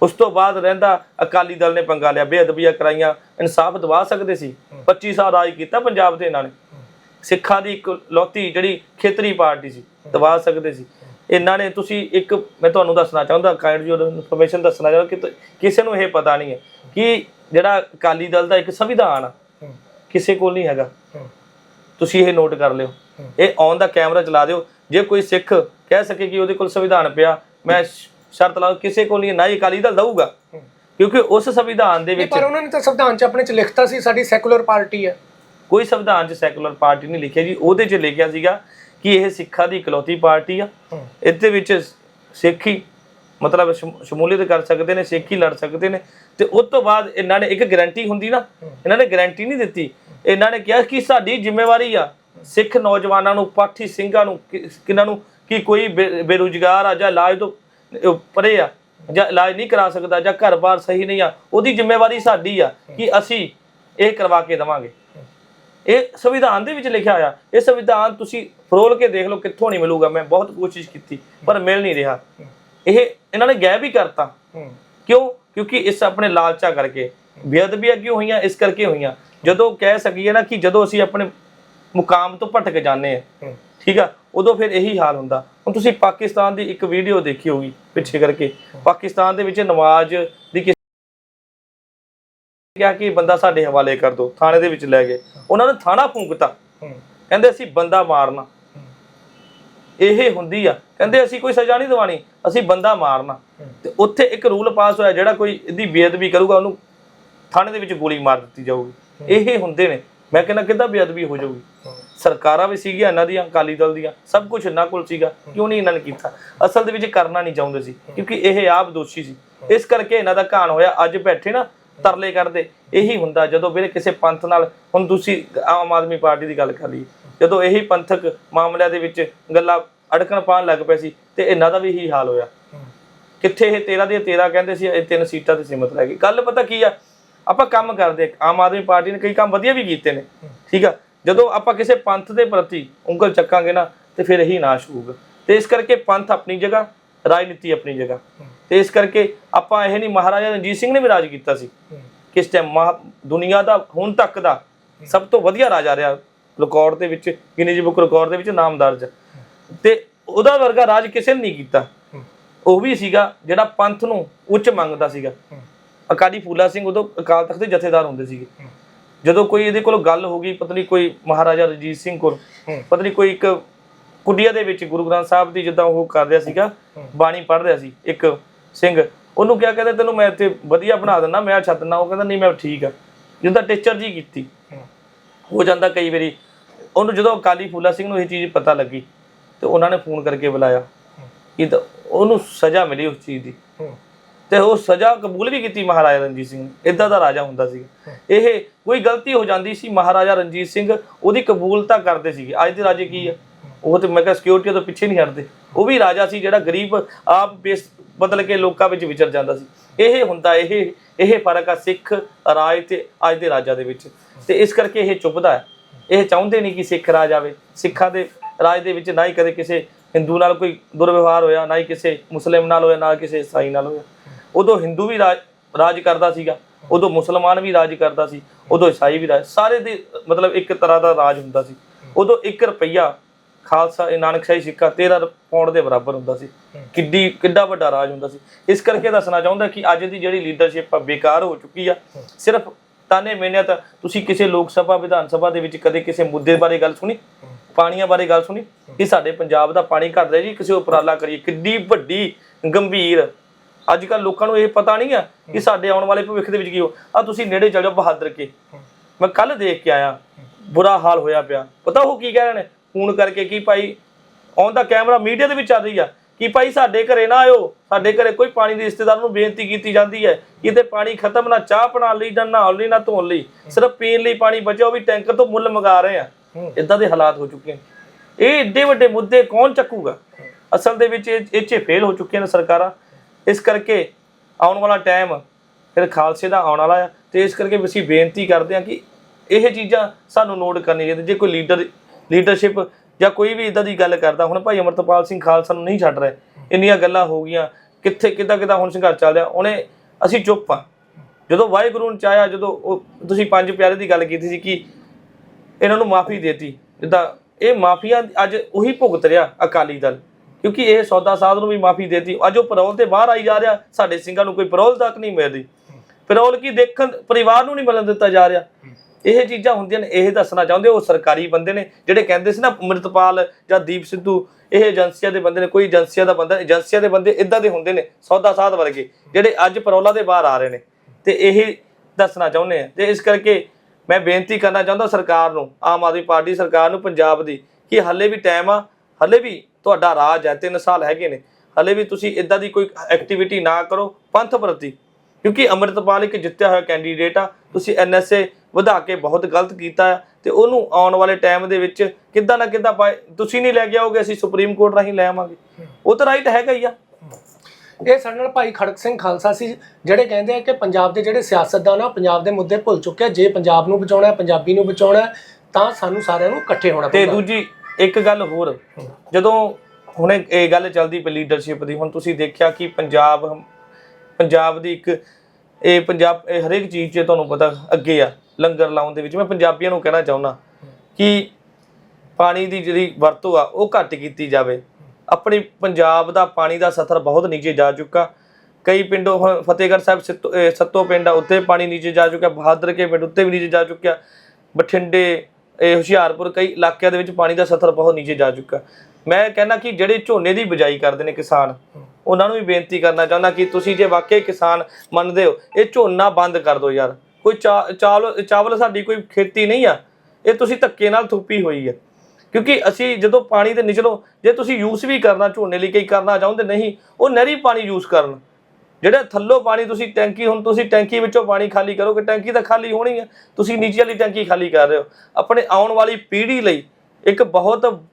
ਉਸ ਤੋਂ ਬਾਅਦ ਰਹਿੰਦਾ ਅਕਾਲੀ ਦਲ ਨੇ ਪੰਗਾ ਲਿਆ ਬੇਅਦਬੀਆਂ ਕਰਾਈਆਂ ਇਨਸਾਫ ਦਵਾ ਸਕਦੇ ਸੀ। 25 ਸਾਲ ਰਾਜ ਕੀਤਾ ਪੰਜਾਬ ਤੇ ਇਹਨਾਂ ਨੇ ਸਿੱਖਾਂ ਦੀ ਇੱਕ ਲੌਤੀ ਜਿਹੜੀ ਖੇਤਰੀ ਪਾਰਟੀ ਸੀ ਦਵਾ ਸਕਦੇ ਸੀ। ਇਹਨਾਂ ਨੇ ਤੁਸੀਂ ਇੱਕ ਮੈਂ ਤੁਹਾਨੂੰ ਦੱਸਣਾ ਚਾਹੁੰਦਾ ਕਾਈਂਡ ਜੀ ਇਨਫੋਰਮੇਸ਼ਨ ਦੱਸਣਾ ਚਾਹੁੰਦਾ ਕਿ ਕਿਸੇ ਨੂੰ ਇਹ ਪਤਾ ਨਹੀਂ ਹੈ ਕਿ ਜਿਹੜਾ ਅਕਾਲੀ ਦਲ ਦਾ ਇੱਕ ਸੰਵਿਧਾਨ ਆ ਕਿਸੇ ਕੋਲ ਨਹੀਂ ਹੈਗਾ। ਤੁਸੀਂ ਇਹ ਨੋਟ ਕਰ ਲਿਓ। ਇਹ ਔਨ ਦਾ ਕੈਮਰਾ ਚਲਾ ਦਿਓ। ਜੇ ਕੋਈ ਸਿੱਖ ਕਹਿ ਸਕੇ ਕਿ ਉਹਦੇ ਕੋਲ ਸੰਵਿਧਾਨ ਪਿਆ ਮੈਂ ਸ਼ਰਤ ਲਾ ਕਿਸੇ ਕੋਲ ਨਹੀਂ ਹੈ, ਨਾ ਹੀ ਅਕਾਲੀ ਦਲ ਦਊਗਾ। ਹੂੰ। ਕਿਉਂਕਿ ਉਸ ਸੰਵਿਧਾਨ ਦੇ ਵਿੱਚ ਪਰ ਉਹਨਾਂ ਨੇ ਤਾਂ ਸੰਵਿਧਾਨ 'ਚ ਆਪਣੇ 'ਚ ਲਿਖਤਾ ਸੀ ਸਾਡੀ ਸੈਕੂਲਰ ਪਾਰਟੀ ਹੈ। ਕੋਈ ਸੰਵਿਧਾਨ 'ਚ ਸੈਕੂਲਰ ਪਾਰਟੀ ਨਹੀਂ ਲਿਖਿਆ ਜੀ ਉਹਦੇ 'ਚ ਲਿਖਿਆ ਸੀਗਾ ਕਿ ਇਹ ਸਿੱਖਾਂ ਦੀ ਇਕਲੌਤੀ ਪਾਰਟੀ ਆ। ਹੂੰ। ਇਹਦੇ ਵਿੱਚ ਸਿੱਖੀ ਮਤਲਬ ਸ਼ਮ- ਸ਼ਮੂਲੀਅਤ ਕਰ ਸਕਦੇ ਨੇ ਸਿੱਖੀ ਲੜ ਸਕਦੇ ਨੇ। ਤੇ ਉਸ ਤੋਂ ਬਾਅਦ ਇਹਨਾਂ ਨੇ ਇੱਕ ਗਾਰੰਟੀ ਹੁੰਦੀ ਨਾ ਇਹਨਾਂ ਨੇ ਗਾਰੰਟੀ ਨਹੀਂ ਦਿੱਤੀ। ਇਹਨਾਂ ਨੇ ਕਿਹਾ ਕਿ ਸਾਡੀ ਜ਼ਿੰਮੇਵਾਰੀ ਆ ਸਿੱਖ ਨੌਜਵਾਨਾਂ ਨੂੰ, ਪਾਠੀ ਸਿੰਘਾਂ ਨੂੰ, ਕਿ- ਨੂੰ, ਕਿ ਕੋਈ ਬੇਰੁਜ਼ਗਾਰ ਆ ਜਾਂ ਇਲਾਜ ਤੋਂ ਪਰੇ ਆ, ਜਾਂ ਇਲਾਜ ਨਹੀਂ ਕਰਾ ਸਕਦਾ ਜਾਂ ਘਰ-ਬਾਰ ਸਹੀ ਨਹੀਂ ਆ, ਉਹਦੀ ਜ਼ਿੰਮੇਵਾਰੀ ਸਾਡੀ ਆ ਕਿ ਅਸੀਂ ਇਹ ਕਰਵਾ ਕੇ ਦੇਵਾਂਗੇ। ਇਹ ਸੰਵਿਧਾਨ ਦੇ ਵਿੱਚ ਲਿਖਿਆ ਹੋਇਆ, ਇਹ ਸੰਵਿਧਾਨ ਤੁਸੀਂ ਫਰੋਲ ਕੇ ਦੇਖ ਲਓ ਕਿੱਥੋਂ ਨਹੀਂ ਮਿਲੂਗਾ, ਮੈਂ ਬਹੁਤ ਕੋਸ਼ਿਸ਼ ਕੀਤੀ, ਪਰ ਮਿਲ ਨਹੀਂ ਰਿਹਾ। ਇਹ, ਇਹਨਾਂ ਨੇ ਗਾਇਬ ਹੀ ਕਰਤਾ। ਕਿਉਂ? ਕਿਉਂਕਿ ਇਸ ਆਪਣੇ ਲਾਲਚਾ ਕਰਕੇ, ਬੇਅਦਬੀਆਂ ਕਿਉਂ ਹੋਈਆਂ? ਇਸ ਕਰਕੇ ਹੋਈਆਂ। ਜਦੋਂ ਕਹਿ ਸਕੀਏ ਨਾ ਕਿ ਜਦੋਂ ਅਸੀਂ ਆਪਣੇ ਮੁਕਾਮ ਤੋਂ ਭਟਕ ਜਾਂਦੇ ਆ। ਠੀਕ ਆ? ਉਦੋਂ ਫਿਰ ਇਹੀ ਹਾਲ ਹੁੰਦਾ। ਹੁਣ ਤੁਸੀਂ ਪਾਕਿਸਤਾਨ ਦੀ ਇੱਕ ਵੀਡੀਓ ਦੇਖੀ ਹੋਗੀ ਪਿੱਛੇ ਕਰਕੇ। ਪਾਕਿਸਤਾਨ ਦੇ ਵਿੱਚ ਨਵਾਜ਼ ਦੀ ਕਿਹਾ ਕਿ ਬੰਦਾ ਸਾਡੇ ਹਵਾਲੇ ਕਰ ਦਿਓ ਥਾਣੇ ਦੇ ਵਿੱਚ ਲੈ ਗਏ। ਉਹਨਾਂ ਨੇ ਥਾਣਾ ਫੂਕਤਾ। ਕਹਿੰਦੇ ਅਸੀਂ ਬੰਦਾ ਮਾਰਨਾ। ਇਹ ਹੁੰਦੀ ਆ। ਕਹਿੰਦੇ ਅਸੀਂ ਕੋਈ ਸਜ਼ਾ ਨਹੀਂ ਦਿਵਾਣੀ ਅਸੀਂ ਬੰਦਾ ਮਾਰਨਾ। ਤੇ ਉੱਥੇ ਇੱਕ ਰੂਲ ਪਾਸ ਹੋਇਆ ਜਿਹੜਾ ਕੋਈ ਇਹਦੀ ਬੇਅਦਬੀ ਕਰੂਗਾ ਉਹਨੂੰ ਥਾਣੇ ਦੇ ਵਿੱਚ ਗੋਲੀ ਮਾਰ ਦਿੱਤੀ ਜਾਊਗੀ। ਇਹ ਹੁੰਦੇ ਨੇ। ਮੈਂ ਕਹਿੰਦਾ ਕਿੱਦਾਂ ਬੇਅਦਬੀ ਹੋ ਜਾਊਗੀ? ਸਰਕਾਰਾਂ ਵੀ ਸੀਗੀਆਂ, ਇਹਨਾਂ ਦੀਆਂ, ਅਕਾਲੀ ਦਲ ਦੀਆਂ, ਸਭ ਕੁਝ ਇਹਨਾਂ ਕੋਲ ਸੀਗਾ। ਕਿਉਂ ਨਹੀਂ ਇਹਨਾਂ ਨੇ ਕੀਤਾ? ਅਸਲ ਦੇ ਵਿੱਚ ਕਰਨਾ ਨਹੀਂ ਚਾਹੁੰਦੇ ਸੀ, ਕਿਉਂਕਿ ਇਹ ਆਪ ਦੋਸ਼ੀ ਸੀ। ਇਸ ਕਰਕੇ ਇਹਨਾਂ ਦਾ ਘਾਣ ਹੋਇਆ। ਅੱਜ ਬੈਠੇ ਨਾ, ਤਰਲੇ ਕਰਦੇ। ਇਹੀ ਹੁੰਦਾ, ਜਦੋਂ ਵੀਰੇ ਕਿਸੇ ਪੰਥ ਨਾਲ, ਹੁਣ ਤੁਸੀਂ ਆਮ ਆਦਮੀ ਪਾਰਟੀ ਦੀ ਗੱਲ ਕਰ ਲਈ ਜਦੋਂ ਇਹੀ ਪੰਥਕ ਮਾਮਲਿਆਂ ਦੇ ਵਿੱਚ ਗੱਲਾਂ ਅੜਕਣ ਪਾਉਣ ਲੱਗ ਪਏ ਸੀ, ਤੇ ਇਹਨਾਂ ਦਾ ਵੀ ਇਹੀ ਹਾਲ ਹੋਇਆ। ਕਿੱਥੇ ਇਹ 13 ਦੇ 13 ਕਹਿੰਦੇ ਸੀ, ਇਹ ਤਿੰਨ ਸੀਟਾਂ ਤੇ ਸੀਮਤ ਰਹਿ ਗਈ। ਗੱਲ ਪਤਾ ਕੀ ਆ? ਆਪਾਂ ਕੰਮ ਕਰਦੇ ਆਮ ਆਦਮੀ ਪਾਰਟੀ ਨੇ ਕਈ ਕੰਮ ਵਧੀਆ ਵੀ ਕੀਤੇ ਨੇ। ਠੀਕ ਆ? ਜਦੋਂ ਆਪਾਂ ਕਿਸੇ ਪੰਥ ਦੇ ਪ੍ਰਤੀ ਉਂਗਲ ਚੱਕਾਂਗੇ ਨਾ ਤੇ ਫਿਰ ਇਹੀ ਨਾਸ਼ ਹੋਊਗਾ। ਤੇ ਇਸ ਕਰਕੇ ਪੰਥ ਆਪਣੀ ਜਗ੍ਹਾ ਰਾਜਨੀਤੀ ਆਪਣੀ ਜਗ੍ਹਾ। ਤੇ ਇਸ ਕਰਕੇ ਆਪਾਂ ਇਹ ਨਹੀਂ ਮਹਾਰਾਜਾ ਰਣਜੀਤ ਸਿੰਘ ਨੇ ਵੀ ਰਾਜ ਕੀਤਾ ਸੀ। ਕਿਸ ਟਾਈਮ ਦੁਨੀਆ ਦਾ ਹੁਣ ਤੱਕ ਦਾ ਸਭ ਤੋਂ ਵਧੀਆ ਰਾਜਾ ਰਿਹਾ ਰਿਕਾਰਡ ਦੇ ਵਿੱਚ ਗਿਨੀਜ਼ ਬੁੱਕ ਰਿਕਾਰਡ ਦੇ ਵਿੱਚ ਨਾਮ ਦਰਜ। ਤੇ ਉਹਦਾ ਵਰਗਾ ਰਾਜ ਕਿਸੇ ਨੇ ਨਹੀਂ ਕੀਤਾ। ਉਹ ਵੀ ਸੀਗਾ ਜਿਹੜਾ ਪੰਥ ਨੂੰ ਉੱਚ ਮੰਗਦਾ ਸੀਗਾ। ਅਕਾਲੀ ਫੂਲਾ ਸਿੰਘ ਉਦੋਂ ਅਕਾਲ ਤਖਤ ਦੇ ਜਥੇਦਾਰ ਹੁੰਦੇ ਸੀਗੇ। ਜਦੋਂ ਕੋਈ ਇਹਦੇ ਕੋਲ ਗੱਲ ਹੋ ਗਈ, ਪਤਾ ਕੋਈ ਮਹਾਰਾਜਾ ਰਣਜੀਤ ਸਿੰਘ ਕੋਲ, ਪਤਾ ਕੋਈ ਇੱਕ ਕੁੜੀਆ ਦੇ ਵਿੱਚ ਗੁਰੂ ਗ੍ਰੰਥ ਸਾਹਿਬ ਦੀ ਜਿੱਦਾਂ ਉਹ ਕਰ ਰਿਹਾ ਸੀਗਾ, ਬਾਣੀ ਪੜ੍ਹ ਰਿਹਾ ਸੀ ਇੱਕ ਸਿੰਘ, ਉਹਨੂੰ ਕਿਹਾ ਕਹਿੰਦਾ ਤੈਨੂੰ ਮੈਂ ਇੱਥੇ ਵਧੀਆ ਬਣਾ ਦਿੰਦਾ, ਮੈਂ ਛੱਤ ਉਹ ਕਹਿੰਦਾ ਨਹੀਂ ਮੈਂ ਠੀਕ ਆ। ਜਿੱਦਾਂ ਟੀਚਰ ਜੀ ਕੀਤੀ। ਹੋ ਜਾਂਦਾ ਕਈ ਵਾਰੀ, ਉਹਨੂੰ ਜਦੋਂ ਅਕਾਲੀ ਫੂਲਾ ਸਿੰਘ ਨੂੰ ਇਹ ਚੀਜ਼ ਪਤਾ ਲੱਗੀ, ਤੇ ਉਹਨਾਂ ਨੇ ਫੋਨ ਕਰਕੇ ਬੁਲਾਇਆ। ਕਿ ਉਹਨੂੰ ਸਜ਼ਾ ਮਿਲੀ ਉਸ ਚੀਜ਼ ਦੀ। ਤੇ ਉਹ ਸਜ਼ਾ ਕਬੂਲ ਵੀ ਕੀਤੀ ਮਹਾਰਾਜਾ ਰਣਜੀਤ ਸਿੰਘ ਨੇ। ਇਦਾਂ ਦਾ ਰਾਜਾ ਹੁੰਦਾ ਸੀ। ਇਹ ਕੋਈ ਗਲਤੀ ਹੋ ਜਾਂਦੀ ਸੀ, ਮਹਾਰਾਜਾ ਰਣਜੀਤ ਸਿੰਘ ਉਹਦੀ ਕਬੂਲਤਾ ਕਰਦੇ ਸੀਗੇ। ਅੱਜ ਦੇ ਰਾਜੇ ਕੀ ਆ? ਉਹ ਤੇ ਮੈਂ ਕਿਹਾ ਸਿਕਿਉਰਿਟੀ ਤੋਂ ਪਿੱਛੇ ਨਹੀਂ ਹਟਦੇ। ਉਹ ਵੀ ਰਾਜਾ ਸੀ ਜਿਹੜਾ ਗਰੀਬ, ਆਪ ਬੇਸ ਬਦਲ ਕੇ ਲੋਕਾਂ ਵਿੱਚ ਵਿਚਰ ਜਾਂਦਾ ਸੀ। ਇਹ ਹੁੰਦਾ, ਇਹ ਇਹ ਫ਼ਰਕ ਆ ਸਿੱਖ ਰਾਜ ਤੇ ਅੱਜ ਦੇ ਰਾਜਾ ਦੇ ਵਿੱਚ। ਤੇ ਇਸ ਕਰਕੇ ਇਹ ਚੁੱਭਦਾ ਹੈ। ਇਹ ਚਾਹੁੰਦੇ ਨਹੀਂ ਕਿ ਸਿੱਖ ਰਾਜ ਆਵੇ। ਸਿੱਖਾਂ ਦੇ ਰਾਜ ਦੇ ਵਿੱਚ ਨਾ ਹੀ ਕਦੇ ਕਿਸੇ ਹਿੰਦੂ ਨਾਲ ਕੋਈ ਦੁਰਵਿਵਹਾਰ ਹੋਇਆ, ਨਾ ਹੀ ਕਿਸੇ ਮੁਸਲਿਮ ਨਾਲ ਹੋਇਆ, ਨਾ ਕਿਸੇ ਈਸਾਈ ਨਾਲ ਹੋਇਆ। ਉਦੋਂ ਹਿੰਦੂ ਵੀ ਰਾਜ ਰਾਜ ਕਰਦਾ ਸੀਗਾ, ਉਦੋਂ ਮੁਸਲਮਾਨ ਵੀ ਰਾਜ ਕਰਦਾ ਸੀ, ਉਦੋਂ ਈਸਾਈ ਵੀ ਰਾਜ ਸਾਰੇ ਦੇ ਮਤਲਬ ਇੱਕ ਤਰ੍ਹਾਂ ਦਾ ਰਾਜ ਹੁੰਦਾ ਸੀ। ਉਦੋਂ 1 ਰੁਪਈਆ ਖਾਲਸਾ, ਇਹ ਨਾਨਕਸ਼ਾਹੀ ਸਿੱਕਾ 13 ਪੌਂਡ ਦੇ ਬਰਾਬਰ ਹੁੰਦਾ ਸੀ। ਕਿੱਡੀ, ਕਿੱਡਾ ਵੱਡਾ ਰਾਜ ਹੁੰਦਾ ਸੀ। ਇਸ ਕਰਕੇ ਦੱਸਣਾ ਚਾਹੁੰਦਾ ਕਿ ਅੱਜ ਦੀ ਜਿਹੜੀ ਲੀਡਰਸ਼ਿਪ ਆ ਬੇਕਾਰ ਹੋ ਚੁੱਕੀ ਆ। ਸਿਰਫ ਤਾਨੇ ਮਿਹਨਤ ਤੁਸੀਂ ਕਿਸੇ ਲੋਕ ਸਭਾ, ਵਿਧਾਨ ਸਭਾ ਦੇ ਵਿੱਚ ਕਦੇ ਕਿਸੇ ਮੁੱਦੇ ਬਾਰੇ ਗੱਲ ਸੁਣੀ? ਪਾਣੀਆਂ ਬਾਰੇ ਗੱਲ ਸੁਣੀ? ਕਿ ਸਾਡੇ ਪੰਜਾਬ ਦਾ ਪਾਣੀ ਘਟ ਰਿਹਾ ਜੀ, ਕਿਸੇ ਉਪਰਾਲਾ ਕਰੀਏ। ਕਿੱਡੀ ਵੱਡੀ, ਗੰਭੀਰ ਅੱਜ ਕੱਲ ਲੋਕਾਂ ਨੂੰ ਇਹ ਪਤਾ ਨਹੀਂ ਆ ਕਿ ਸਾਡੇ ਆਉਣ ਵਾਲੇ ਭਵਿੱਖ ਦੇ ਵਿੱਚ ਕੀ ਹੋ ਆ ਤੁਸੀਂ ਨੇੜੇ ਚਲ ਜਾਓ ਬਹਾਦਰ ਕੇ। ਮੈਂ ਕੱਲ ਦੇਖ ਕੇ ਆਇਆ ਬੁਰਾ ਹਾਲ ਹੋਇਆ ਪਿਆ। ਪਤਾ ਉਹ ਕੀ ਕਹਿ ਰਹੇ ਨੇ? ਫੋਨ ਕਰਕੇ ਕਿ ਭਾਈ ਔਨ ਦਾ ਕੈਮਰਾ ਮੀਡੀਆ ਦੇ ਵਿੱਚ ਚੱਲ ਰਹੀ ਆ ਕਿ ਭਾਈ ਸਾਡੇ ਘਰੇ ਨਾ ਆਇਓ। ਸਾਡੇ ਘਰੇ ਕੋਈ ਪਾਣੀ ਦੇ ਰਿਸ਼ਤੇਦਾਰ ਨੂੰ ਬੇਨਤੀ ਕੀਤੀ ਜਾਂਦੀ ਹੈ ਕਿ ਤੇ ਪਾਣੀ ਖਤਮ ਨਾ ਚਾਹ ਬਣਾ ਲਈ ਨਾ ਨਹਾਉਣ ਲਈ ਨਾ ਧੋਣ ਲਈ ਸਿਰਫ ਪੀਣ ਲਈ ਪਾਣੀ ਬਚਿਆ ਉਹ ਵੀ ਟੈਂਕਰ ਤੋਂ ਮੁੱਲ ਮੰਗਾ ਰਹੇ ਆ। ਇਦਾਂ ਦੇ ਹਾਲਾਤ ਹੋ ਚੁੱਕੇ ਨੇ। ਇਹ ਏਡੇ ਵੱਡੇ ਮੁੱਦੇ ਕੌਣ ਚੱਕੂਗਾ? ਅਸਲ ਦੇ ਵਿੱਚ ਇਹ ਇਹ 'ਚ ਫੇਲ ਹੋ ਚੁੱਕੀਆਂ ਨੇ ਸਰਕਾਰਾਂ। ਇਸ ਕਰਕੇ ਆਉਣ ਵਾਲਾ ਟਾਈਮ ਫਿਰ ਖਾਲਸੇ ਦਾ ਆਉਣ ਵਾਲਾ ਆ ਤੇ ਇਸ ਕਰਕੇ ਅਸੀਂ ਬੇਨਤੀ ਕਰਦੇ ਹਾਂ ਕਿ ਇਹ ਚੀਜ਼ਾਂ ਸਾਨੂੰ ਨੋਟ ਕਰਨੀਆਂ ਚਾਹੀਦੀਆਂ। ਜੇ ਕੋਈ ਲੀਡਰ ਲੀਡਰਸ਼ਿਪ ਜਾਂ ਕੋਈ ਵੀ ਇਦਾਂ ਦੀ ਗੱਲ ਕਰਦਾ, ਹੁਣ ਭਾਈ ਅਮਰਤਪਾਲ ਸਿੰਘ ਖਾਲਸਾ ਨੂੰ ਨਹੀਂ ਛੱਡ ਰਹੇ, ਇੰਨੀਆਂ ਗੱਲਾਂ ਹੋ ਗਈਆਂ, ਕਿੱਥੇ, ਕਿੱਦਾਂ ਕਿੱਦਾਂ ਹੁਣ ਸੰਘਰਸ਼ ਚੱਲ ਰਿਹਾ, ਉਹਨੇ ਅਸੀਂ ਚੁੱਪ ਆ ਜਦੋਂ ਵਾਹਿਗੁਰੂ ਨੇ ਚਾਹਿਆ, ਜਦੋਂ ਉਹ, ਤੁਸੀਂ ਪੰਜ ਪਿਆਰੇ ਦੀ ਗੱਲ ਕੀਤੀ ਸੀ ਕਿ ਇਹਨਾਂ ਨੂੰ ਮਾਫੀ ਦੇਤੀ, ਜਿੱਦਾਂ ਇਹ ਮਾਫੀਆ ਅੱਜ ਉਹੀ ਭੁਗਤ ਰਿਹਾ ਅਕਾਲੀ ਦਲ। ਕਿਉਂਕਿ ਇਹ ਸੌਦਾ ਸਾਧ ਨੂੰ ਵੀ ਮਾਫੀ ਦੇਤੀ। ਅੱਜ ਉਹ ਪਰੌਲ ਤੇ ਬਾਹਰ ਆਈ ਜਾ ਰਿਹਾ, ਸਾਡੇ ਸਿੰਘਾਂ ਨੂੰ ਕੋਈ ਪਰੌਲ ਤੱਕ ਨਹੀਂ ਮਿਲਦੀ। ਪਰੌਲ ਕੀ ਦੇਖਣ, ਪਰਿਵਾਰ ਨੂੰ ਨਹੀਂ ਮਿਲਣ ਦਿੱਤਾ ਜਾ ਰਿਹਾ। ਇਹ ਚੀਜ਼ਾਂ ਹੁੰਦੀਆਂ ਨੇ, ਇਹ ਦੱਸਣਾ ਚਾਹੁੰਦੇ ਉਹ ਸਰਕਾਰੀ ਬੰਦੇ ਨੇ, ਜਿਹੜੇ ਕਹਿੰਦੇ ਸੀ ਨਾ, ਅੰਮ੍ਰਿਤਪਾਲ ਜਾਂ ਦੀਪ ਸਿੱਧੂ, ਇਹ ਏਜੰਸੀਆਂ ਦੇ ਬੰਦੇ ਨੇ, ਕੋਈ ਏਜੰਸੀਆਂ ਦਾ ਬੰਦਾ, ਏਜੰਸੀਆਂ ਦੇ ਬੰਦੇ ਇਦਾਂ ਦੇ ਹੁੰਦੇ ਨੇ, ਸੌਦਾ ਸਾਧ ਵਰਗੇ, ਜਿਹੜੇ ਅੱਜ ਪਰੌਲਾ ਦੇ ਬਾਹਰ ਆ ਰਹੇ ਨੇ। ਤੇ ਇਹ ਦੱਸਣਾ ਚਾਹੁੰਦੇ ਆ। ਤੇ ਇਸ ਕਰਕੇ ਮੈਂ ਬੇਨਤੀ ਕਰਨਾ ਚਾਹੁੰਦਾ ਸਰਕਾਰ ਨੂੰ, ਆਮ ਆਦਮੀ ਪਾਰਟੀ ਸਰਕਾਰ ਨੂੰ, ਪੰਜਾਬ ਦੀ, ਕਿ ਹੱਲੇ ਵੀ ਟਾਈਮ ਆ, ਹੱਲੇ ਵੀ ਤੁਹਾਡਾ ਰਾਜ ਹੈ 3 ਸਾਲ ਹੈਗੇ ਨੇ। ਹੱਲੇ ਵੀ ਤੁਸੀਂ ਇਦਾਂ ਦੀ ਕੋਈ ਐਕਟੀਵਿਟੀ ਨਾ ਕਰੋ ਪੰਥ ਪ੍ਰਤੀ। ਕਿਉਂਕਿ ਅੰਮ੍ਰਿਤਪਾਲ ਇੱਕ ਜਿੱਤਿਆ ਹੋਇਆ ਕੈਂਡੀਡੇਟ ਆ। ਤੁਸੀਂ ਐਨਐਸਏ ਵਧਾ ਕੇ ਬਹੁਤ ਗਲਤ ਕੀਤਾ ਤੇ ਉਹਨੂੰ ਆਉਣ ਵਾਲੇ ਟਾਈਮ ਦੇ ਵਿੱਚ ਕਿੱਦਾਂ ਨਾ ਕਿੱਦਾਂ ਤੁਸੀਂ ਨਹੀਂ ਲੈ ਕੇ ਆਓਗੇ ਅਸੀਂ ਸੁਪਰੀਮ ਕੋਰਟ ਰਾਹੀਂ ਲੈ ਆਵਾਂਗੇ। ਉਹ ਤਾਂ ਰਾਈਟ ਹੈਗਾ ਹੀ ਆ। ਇਹ ਸਾਡੇ ਨਾਲ ਭਾਈ ਖੜਕ ਸਿੰਘ ਖਾਲਸਾ ਸੀ ਜਿਹੜੇ ਕਹਿੰਦੇ ਆ ਕਿ ਪੰਜਾਬ ਦੇ ਜਿਹੜੇ ਸਿਆਸਤਦਾਨ ਆ ਪੰਜਾਬ ਦੇ ਮੁੱਦੇ ਭੁੱਲ ਚੁੱਕੇ ਆ। ਜੇ ਪੰਜਾਬ ਨੂੰ ਬਚਾਉਣਾ ਹੈ ਪੰਜਾਬੀ ਨੂੰ ਬਚਾਉਣਾ ਹੈ, ਤਾਂ ਸਾਨੂੰ ਸਾਰਿਆਂ ਨੂੰ ਇਕੱਠੇ ਹੋਣਾ ਤੇ ਪਊਗਾ ਦੂਜੀ ਇੱਕ ਗੱਲ ਹੋਰ, ਜਦੋਂ ਹੁਣ ਇਹ ਗੱਲ ਚੱਲਦੀ ਪਈ ਲੀਡਰਸ਼ਿਪ ਦੀ, ਹੁਣ ਤੁਸੀਂ ਦੇਖਿਆ ਕਿ ਪੰਜਾਬ ਪੰਜਾਬ ਦੀ ਇੱਕ, ਇਹ ਪੰਜਾਬ, ਇਹ ਹਰੇਕ ਚੀਜ਼ 'ਚ ਤੁਹਾਨੂੰ ਪਤਾ ਅੱਗੇ ਆ, ਲੰਗਰ ਲਾਉਣ ਦੇ ਵਿੱਚ। ਮੈਂ ਪੰਜਾਬੀਆਂ ਨੂੰ ਕਹਿਣਾ ਚਾਹੁੰਦਾ ਕਿ ਪਾਣੀ ਦੀ ਜਿਹੜੀ ਵਰਤੋਂ ਆ, ਉਹ ਘੱਟ ਕੀਤੀ ਜਾਵੇ। ਆਪਣੀ ਪੰਜਾਬ ਦਾ ਪਾਣੀ ਦਾ ਸਤਰ ਬਹੁਤ ਨੀਚੇ ਜਾ ਚੁੱਕਾ। ਕਈ ਪਿੰਡੋਂ ਹੁਣ ਫਤਿਹਗੜ੍ਹ ਸਾਹਿਬ ਸਿੱਤੋ- ਇਹ ਸੱਤੋ ਪਿੰਡ ਆ, ਉੱਥੇ ਪਾਣੀ ਨੀਚੇ ਜਾ ਚੁੱਕਿਆ ਬਹਾਦਰ ਕੇ ਪਿੰਡ ਉੱਤੇ ਵੀ ਨੀਚੇ ਜਾ ਚੁੱਕਿਆ। ਬਠਿੰਡੇ ਇਹ ਹੁਸ਼ਿਆਰਪੁਰ ਕਈ ਇਲਾਕਿਆਂ ਦੇ ਵਿੱਚ ਪਾਣੀ ਦਾ ਸਤਰ ਬਹੁਤ ਨੀਚੇ ਜਾ ਚੁੱਕਾ ਮੈਂ ਕਹਿੰਦਾ ਕਿ ਜਿਹੜੇ ਝੋਨੇ ਦੀ ਬਿਜਾਈ ਕਰਦੇ ਨੇ ਕਿਸਾਨ, ਉਹਨਾਂ ਨੂੰ ਵੀ ਬੇਨਤੀ ਕਰਨਾ ਚਾਹੁੰਦਾ ਕਿ ਤੁਸੀਂ ਜੇ ਵਾਕਈ ਕਿਸਾਨ ਮੰਨਦੇ ਹੋ, ਇਹ ਝੋਨਾ ਬੰਦ ਕਰ ਦਿਓ ਯਾਰ। ਕੋਈ ਚਾ- ਚਾਵਲ ਚਾਵਲ ਸਾਡੀ ਕੋਈ ਖੇਤੀ ਨਹੀਂ ਆ। ਇਹ ਤੁਸੀਂ ਧੱਕੇ ਨਾਲ ਥੁੱਪੀ ਹੋਈ ਹੈ। ਕਿਉਂਕਿ ਅਸੀਂ ਜਦੋਂ ਪਾਣੀ ਦੇ ਨਿਚਲੋ, ਜੇ ਤੁਸੀਂ ਯੂਜ਼ ਵੀ ਕਰਨਾ ਝੋਨੇ ਲਈ, ਕਈ ਕਰਨਾ ਚਾਹੁੰਦੇ ਨਹੀਂ, ਉਹ ਨਹਿਰੀ ਪਾਣੀ ਯੂਜ਼ ਕਰਨ। ਜਿਹੜਾ ਥੱਲੋਂ ਪਾਣੀ ਤੁਸੀਂ ਟੈਂਕੀ, ਹੁਣ ਤੁਸੀਂ ਟੈਂਕੀ ਵਿੱਚੋਂ ਪਾਣੀ ਖਾਲੀ ਕਰੋਗੇ ਟੈਂਕੀ ਤਾਂ ਖਾਲੀ ਹੋਣੀ ਹੈ ਤੁਸੀਂ ਨੀਚੇ ਵਾਲੀ ਟੈਂਕੀ ਖਾਲੀ ਕਰ ਰਹੇ ਹੋ। ਆਪਣੇ ਆਉਣ ਵਾਲੀ ਪੀੜ੍ਹੀ ਲਈ ਇੱਕ ਬਹੁਤ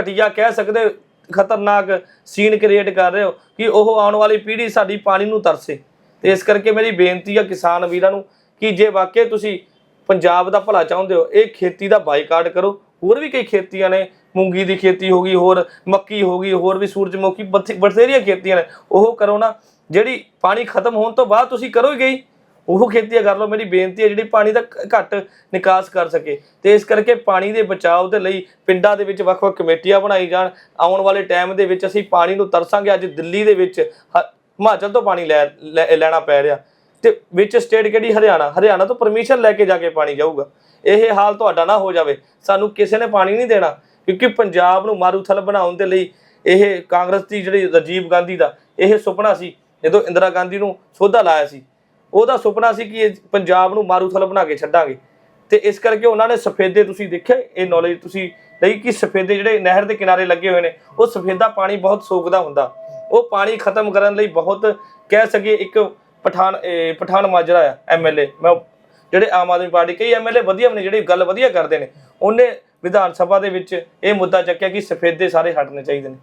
ਘਟੀਆ ਕਹਿ ਸਕਦੇ ਖਤਰਨਾਕ ਸੀਨ ਕ੍ਰੀਏਟ ਕਰ ਰਹੇ ਹੋ ਕਿ ਉਹ ਆਉਣ ਵਾਲੀ ਪੀੜ੍ਹੀ ਸਾਡੀ ਪਾਣੀ ਨੂੰ ਤਰਸੇ। ਤੇ ਇਸ ਕਰਕੇ ਮੇਰੀ ਬੇਨਤੀ ਆ ਕਿਸਾਨ ਵੀਰਾਂ ਨੂੰ ਕਿ ਜੇ ਵਾਕਿਆ ਤੁਸੀਂ ਪੰਜਾਬ ਦਾ ਭਲਾ ਚਾਹੁੰਦੇ ਹੋ, ਇਹ ਖੇਤੀ ਦਾ ਬਾਈਕਾਟ ਕਰੋ। ਹੋਰ ਵੀ ਕਈ ਖੇਤੀਆਂ ਨੇ, ਮੂੰਗੀ ਦੀ ਖੇਤੀ ਹੋ ਗਈ, ਹੋਰ ਮੱਕੀ ਹੋ ਗਈ, ਹੋਰ ਵੀ ਸੂਰਜਮੁਖੀ ਬਥੇ- ਬਥੇਰੀਆਂ ਖੇਤੀਆਂ ਨੇ, ਉਹ ਕਰੋ ਨਾ। ਜਿਹੜੀ ਪਾਣੀ ਖਤਮ ਹੋਣ ਤੋਂ ਬਾਅਦ ਤੁਸੀਂ ਕਰੋ ਹੀ ਗਈ, ਉਹ ਖੇਤੀਆਂ ਕਰ ਲਓ, ਮੇਰੀ ਬੇਨਤੀ ਹੈ ਜਿਹੜੀ ਪਾਣੀ ਦਾ ਘੱਟ ਨਿਕਾਸ ਕਰ ਸਕੇ। ਤੇ ਇਸ ਕਰਕੇ ਪਾਣੀ ਦੇ ਬਚਾਅ ਦੇ ਲਈ ਪਿੰਡਾਂ ਦੇ ਵਿੱਚ ਵੱਖ-ਵੱਖ ਕਮੇਟੀਆਂ ਬਣਾਈ ਜਾਣ। ਆਉਣ ਵਾਲੇ ਟਾਈਮ ਦੇ ਵਿੱਚ ਅਸੀਂ ਪਾਣੀ ਨੂੰ ਤਰਸਾਂਗੇ। ਅੱਜ ਦਿੱਲੀ ਦੇ ਵਿੱਚ ਹ- ਹਿਮਾਚਲ ਤੋਂ ਪਾਣੀ ਲੈ, ਲੈ- ਲੈਣਾ ਪੈ ਰਿਹਾ। ਤੇ ਵਿੱਚ ਸਟੇਟ ਕਿਹੜੀ? ਹਰਿਆਣਾ। ਹਰਿਆਣਾ ਤੋਂ ਪਰਮਿਸ਼ਨ ਲੈ ਕੇ ਜਾ ਕੇ ਪਾਣੀ ਜਾਊਗਾ। ਇਹ ਹਾਲ ਤੁਹਾਡਾ ਨਾ ਹੋ ਜਾਵੇ। ਸਾਨੂੰ ਕਿਸੇ ਨੇ ਪਾਣੀ ਨਹੀਂ ਦੇਣਾ। ਕਿਉਂਕਿ ਪੰਜਾਬ ਨੂੰ ਮਾਰੂਥਲ ਬਣਾਉਣ ਦੇ ਲਈ ਇਹ ਕਾਂਗਰਸ ਦੀ ਜਿਹੜੀ ਰਾਜੀਵ ਗਾਂਧੀ ਦਾ ਇਹ ਸੁਪਨਾ ਸੀ। ਜਦੋਂ ਇੰਦਰਾ ਗਾਂਧੀ ਨੂੰ ਸੋਧਾ ਲਾਇਆ ਸੀ, ਉਹਦਾ ਸੁਪਨਾ ਸੀ ਕਿ ਇਹ ਪੰਜਾਬ ਨੂੰ ਮਾਰੂਥਲ ਬਣਾ ਕੇ ਛੱਡਾਂਗੇ। ਤੇ ਇਸ ਕਰਕੇ ਉਹਨਾਂ ਨੇ ਸਫੇਦੇ ਤੁਸੀਂ ਦੇਖਿਆ, ਇਹ ਨੌਲੇਜ ਤੁਸੀਂ ਲਈ ਕਿ ਸਫੇਦੇ ਜਿਹੜੇ ਨਹਿਰ ਦੇ ਕਿਨਾਰੇ ਲੱਗੇ ਹੋਏ ਨੇ, ਉਹ ਸਫੇਦਾ ਪਾਣੀ ਬਹੁਤ ਸੋਖਦਾ ਹੁੰਦਾ। ਉਹ ਪਾਣੀ ਖਤਮ ਕਰਨ ਲਈ ਬਹੁਤ ਕਹਿ ਸਕੀਏ ਇੱਕ ਪਠਾਨ ਪਠਾਨ ਮਾਜਰਾ ਆ ਐਮਐਲਏ ਮੈਂ ਜਿਹੜੇ ਆਮ ਆਦਮੀ ਪਾਰਟੀ, ਕਈ ਐਮਐਲਏ ਵਧੀਆ ਨੇ, ਜਿਹੜੇ ਗੱਲ ਵਧੀਆ ਕਰਦੇ ਨੇ, ਉਹਨੇ ਵਿਧਾਨ ਸਭਾ ਦੇ ਵਿੱਚ ਇਹ ਮੁੱਦਾ ਚੱਕਿਆ ਕਿ ਸਫੇਦੇ ਸਾਰੇ ਹਟਣੇ ਚਾਹੀਦੇ ਨੇ।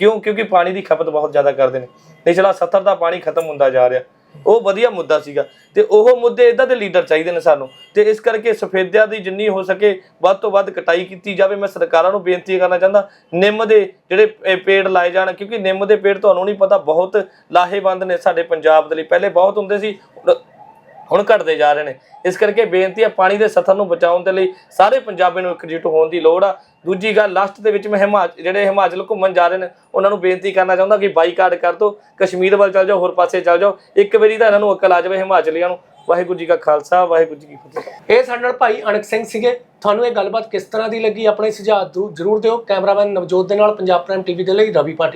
ਕਿਉਂ? ਕਿਉਂਕਿ ਪਾਣੀ ਦੀ ਖਪਤ ਬਹੁਤ ਜ਼ਿਆਦਾ ਕਰਦੇ ਨੇ। ਪਿਛਲਾ 70 ਦਾ ਪਾਣੀ ਖਤਮ ਹੁੰਦਾ ਜਾ ਰਿਹਾ। ਉਹ ਵਧੀਆ ਮੁੱਦਾ ਸੀਗਾ। ਤੇ ਉਹ ਮੁੱਦੇ ਇਦਾਂ ਦੇ ਲੀਡਰ ਚਾਹੀਦੇ ਨੇ ਸਾਨੂੰ। ਤੇ ਇਸ ਕਰਕੇ ਸਫੇਦਿਆਂ ਦੀ ਜਿੰਨੀ ਹੋ ਸਕੇ, ਵੱਧ ਤੋਂ ਵੱਧ ਕਟਾਈ ਕੀਤੀ ਜਾਵੇ। ਮੈਂ ਸਰਕਾਰਾਂ ਨੂੰ ਬੇਨਤੀ ਕਰਨਾ ਚਾਹੁੰਦਾ, ਨਿੰਮ ਦੇ ਜਿਹੜੇ ਪੇੜ ਲਾਏ ਜਾਣ, ਕਿਉਂਕਿ ਨਿੰਮ ਦੇ ਪੇੜ ਤੁਹਾਨੂੰ ਨਹੀਂ ਪਤਾ, ਬਹੁਤ ਲਾਹੇਵੰਦ ਨੇ ਸਾਡੇ ਪੰਜਾਬ ਦੇ ਲਈ। ਪਹਿਲੇ ਬਹੁਤ ਹੁੰਦੇ ਸੀ ਹੁਣ- ਹੁਣ ਘਟਦੇ ਜਾ ਰਹੇ ਨੇ। ਇਸ ਕਰਕੇ ਬੇਨਤੀ ਹੈ ਪਾਣੀ ਦੇ ਸਥਰ ਨੂੰ ਬਚਾਉਣ ਦੇ ਲਈ ਸਾਰੇ ਪੰਜਾਬੀ ਨੂੰ ਇਕਜੁੱਟ ਹੋਣ ਦੀ ਲੋੜ ਆ। ਦੂਜੀ ਗੱਲ ਲਾਸਟ ਦੇ ਵਿੱਚ ਮੈਂ ਹਿਮਾਚਲ ਜਿਹੜੇ ਹਿਮਾਚਲ ਘੁੰਮਣ ਜਾ ਰਹੇ ਨੇ, ਉਹਨਾਂ ਨੂੰ ਬੇਨਤੀ ਕਰਨਾ ਚਾਹੁੰਦਾ ਕਿ ਬਾਈਕਾਟ ਕਰ ਦਿਓ ਕਸ਼ਮੀਰ ਵੱਲ ਚੱਲ ਜਾਓ, ਹੋਰ ਪਾਸੇ ਚੱਲ ਜਾਓ। ਇੱਕ ਵਾਰੀ ਤਾਂ ਇਹਨਾਂ ਨੂੰ ਅਕਲ ਆ ਜਾਵੇ ਹਿਮਾਚਲੀਆਂ ਨੂੰ। ਵਾਹਿਗੁਰੂ ਜੀ ਕਾ ਖਾਲਸਾ, ਵਾਹਿਗੁਰੂ ਜੀ ਕੀ ਫਤਿਹ। ਇਹ ਸਾਡੇ ਨਾਲ ਭਾਈ ਅਣਕ ਸਿੰਘ ਸੀਗੇ। ਤੁਹਾਨੂੰ ਇਹ ਗੱਲਬਾਤ ਕਿਸ ਤਰ੍ਹਾਂ ਦੀ ਲੱਗੀ? ਆਪਣੇ ਸੁਝਾਅ ਜ਼ਰੂਰ- ਜ਼ਰੂਰ ਦਿਓ। ਕੈਮਰਾਮੈਨ ਨਵਜੋਤ ਦੇ ਨਾਲ ਪੰਜਾਬ ਪ੍ਰਾਈਮ ਟੀਵੀ ਦੇ ਲਈ ਰਵੀ ਪਾਟੀ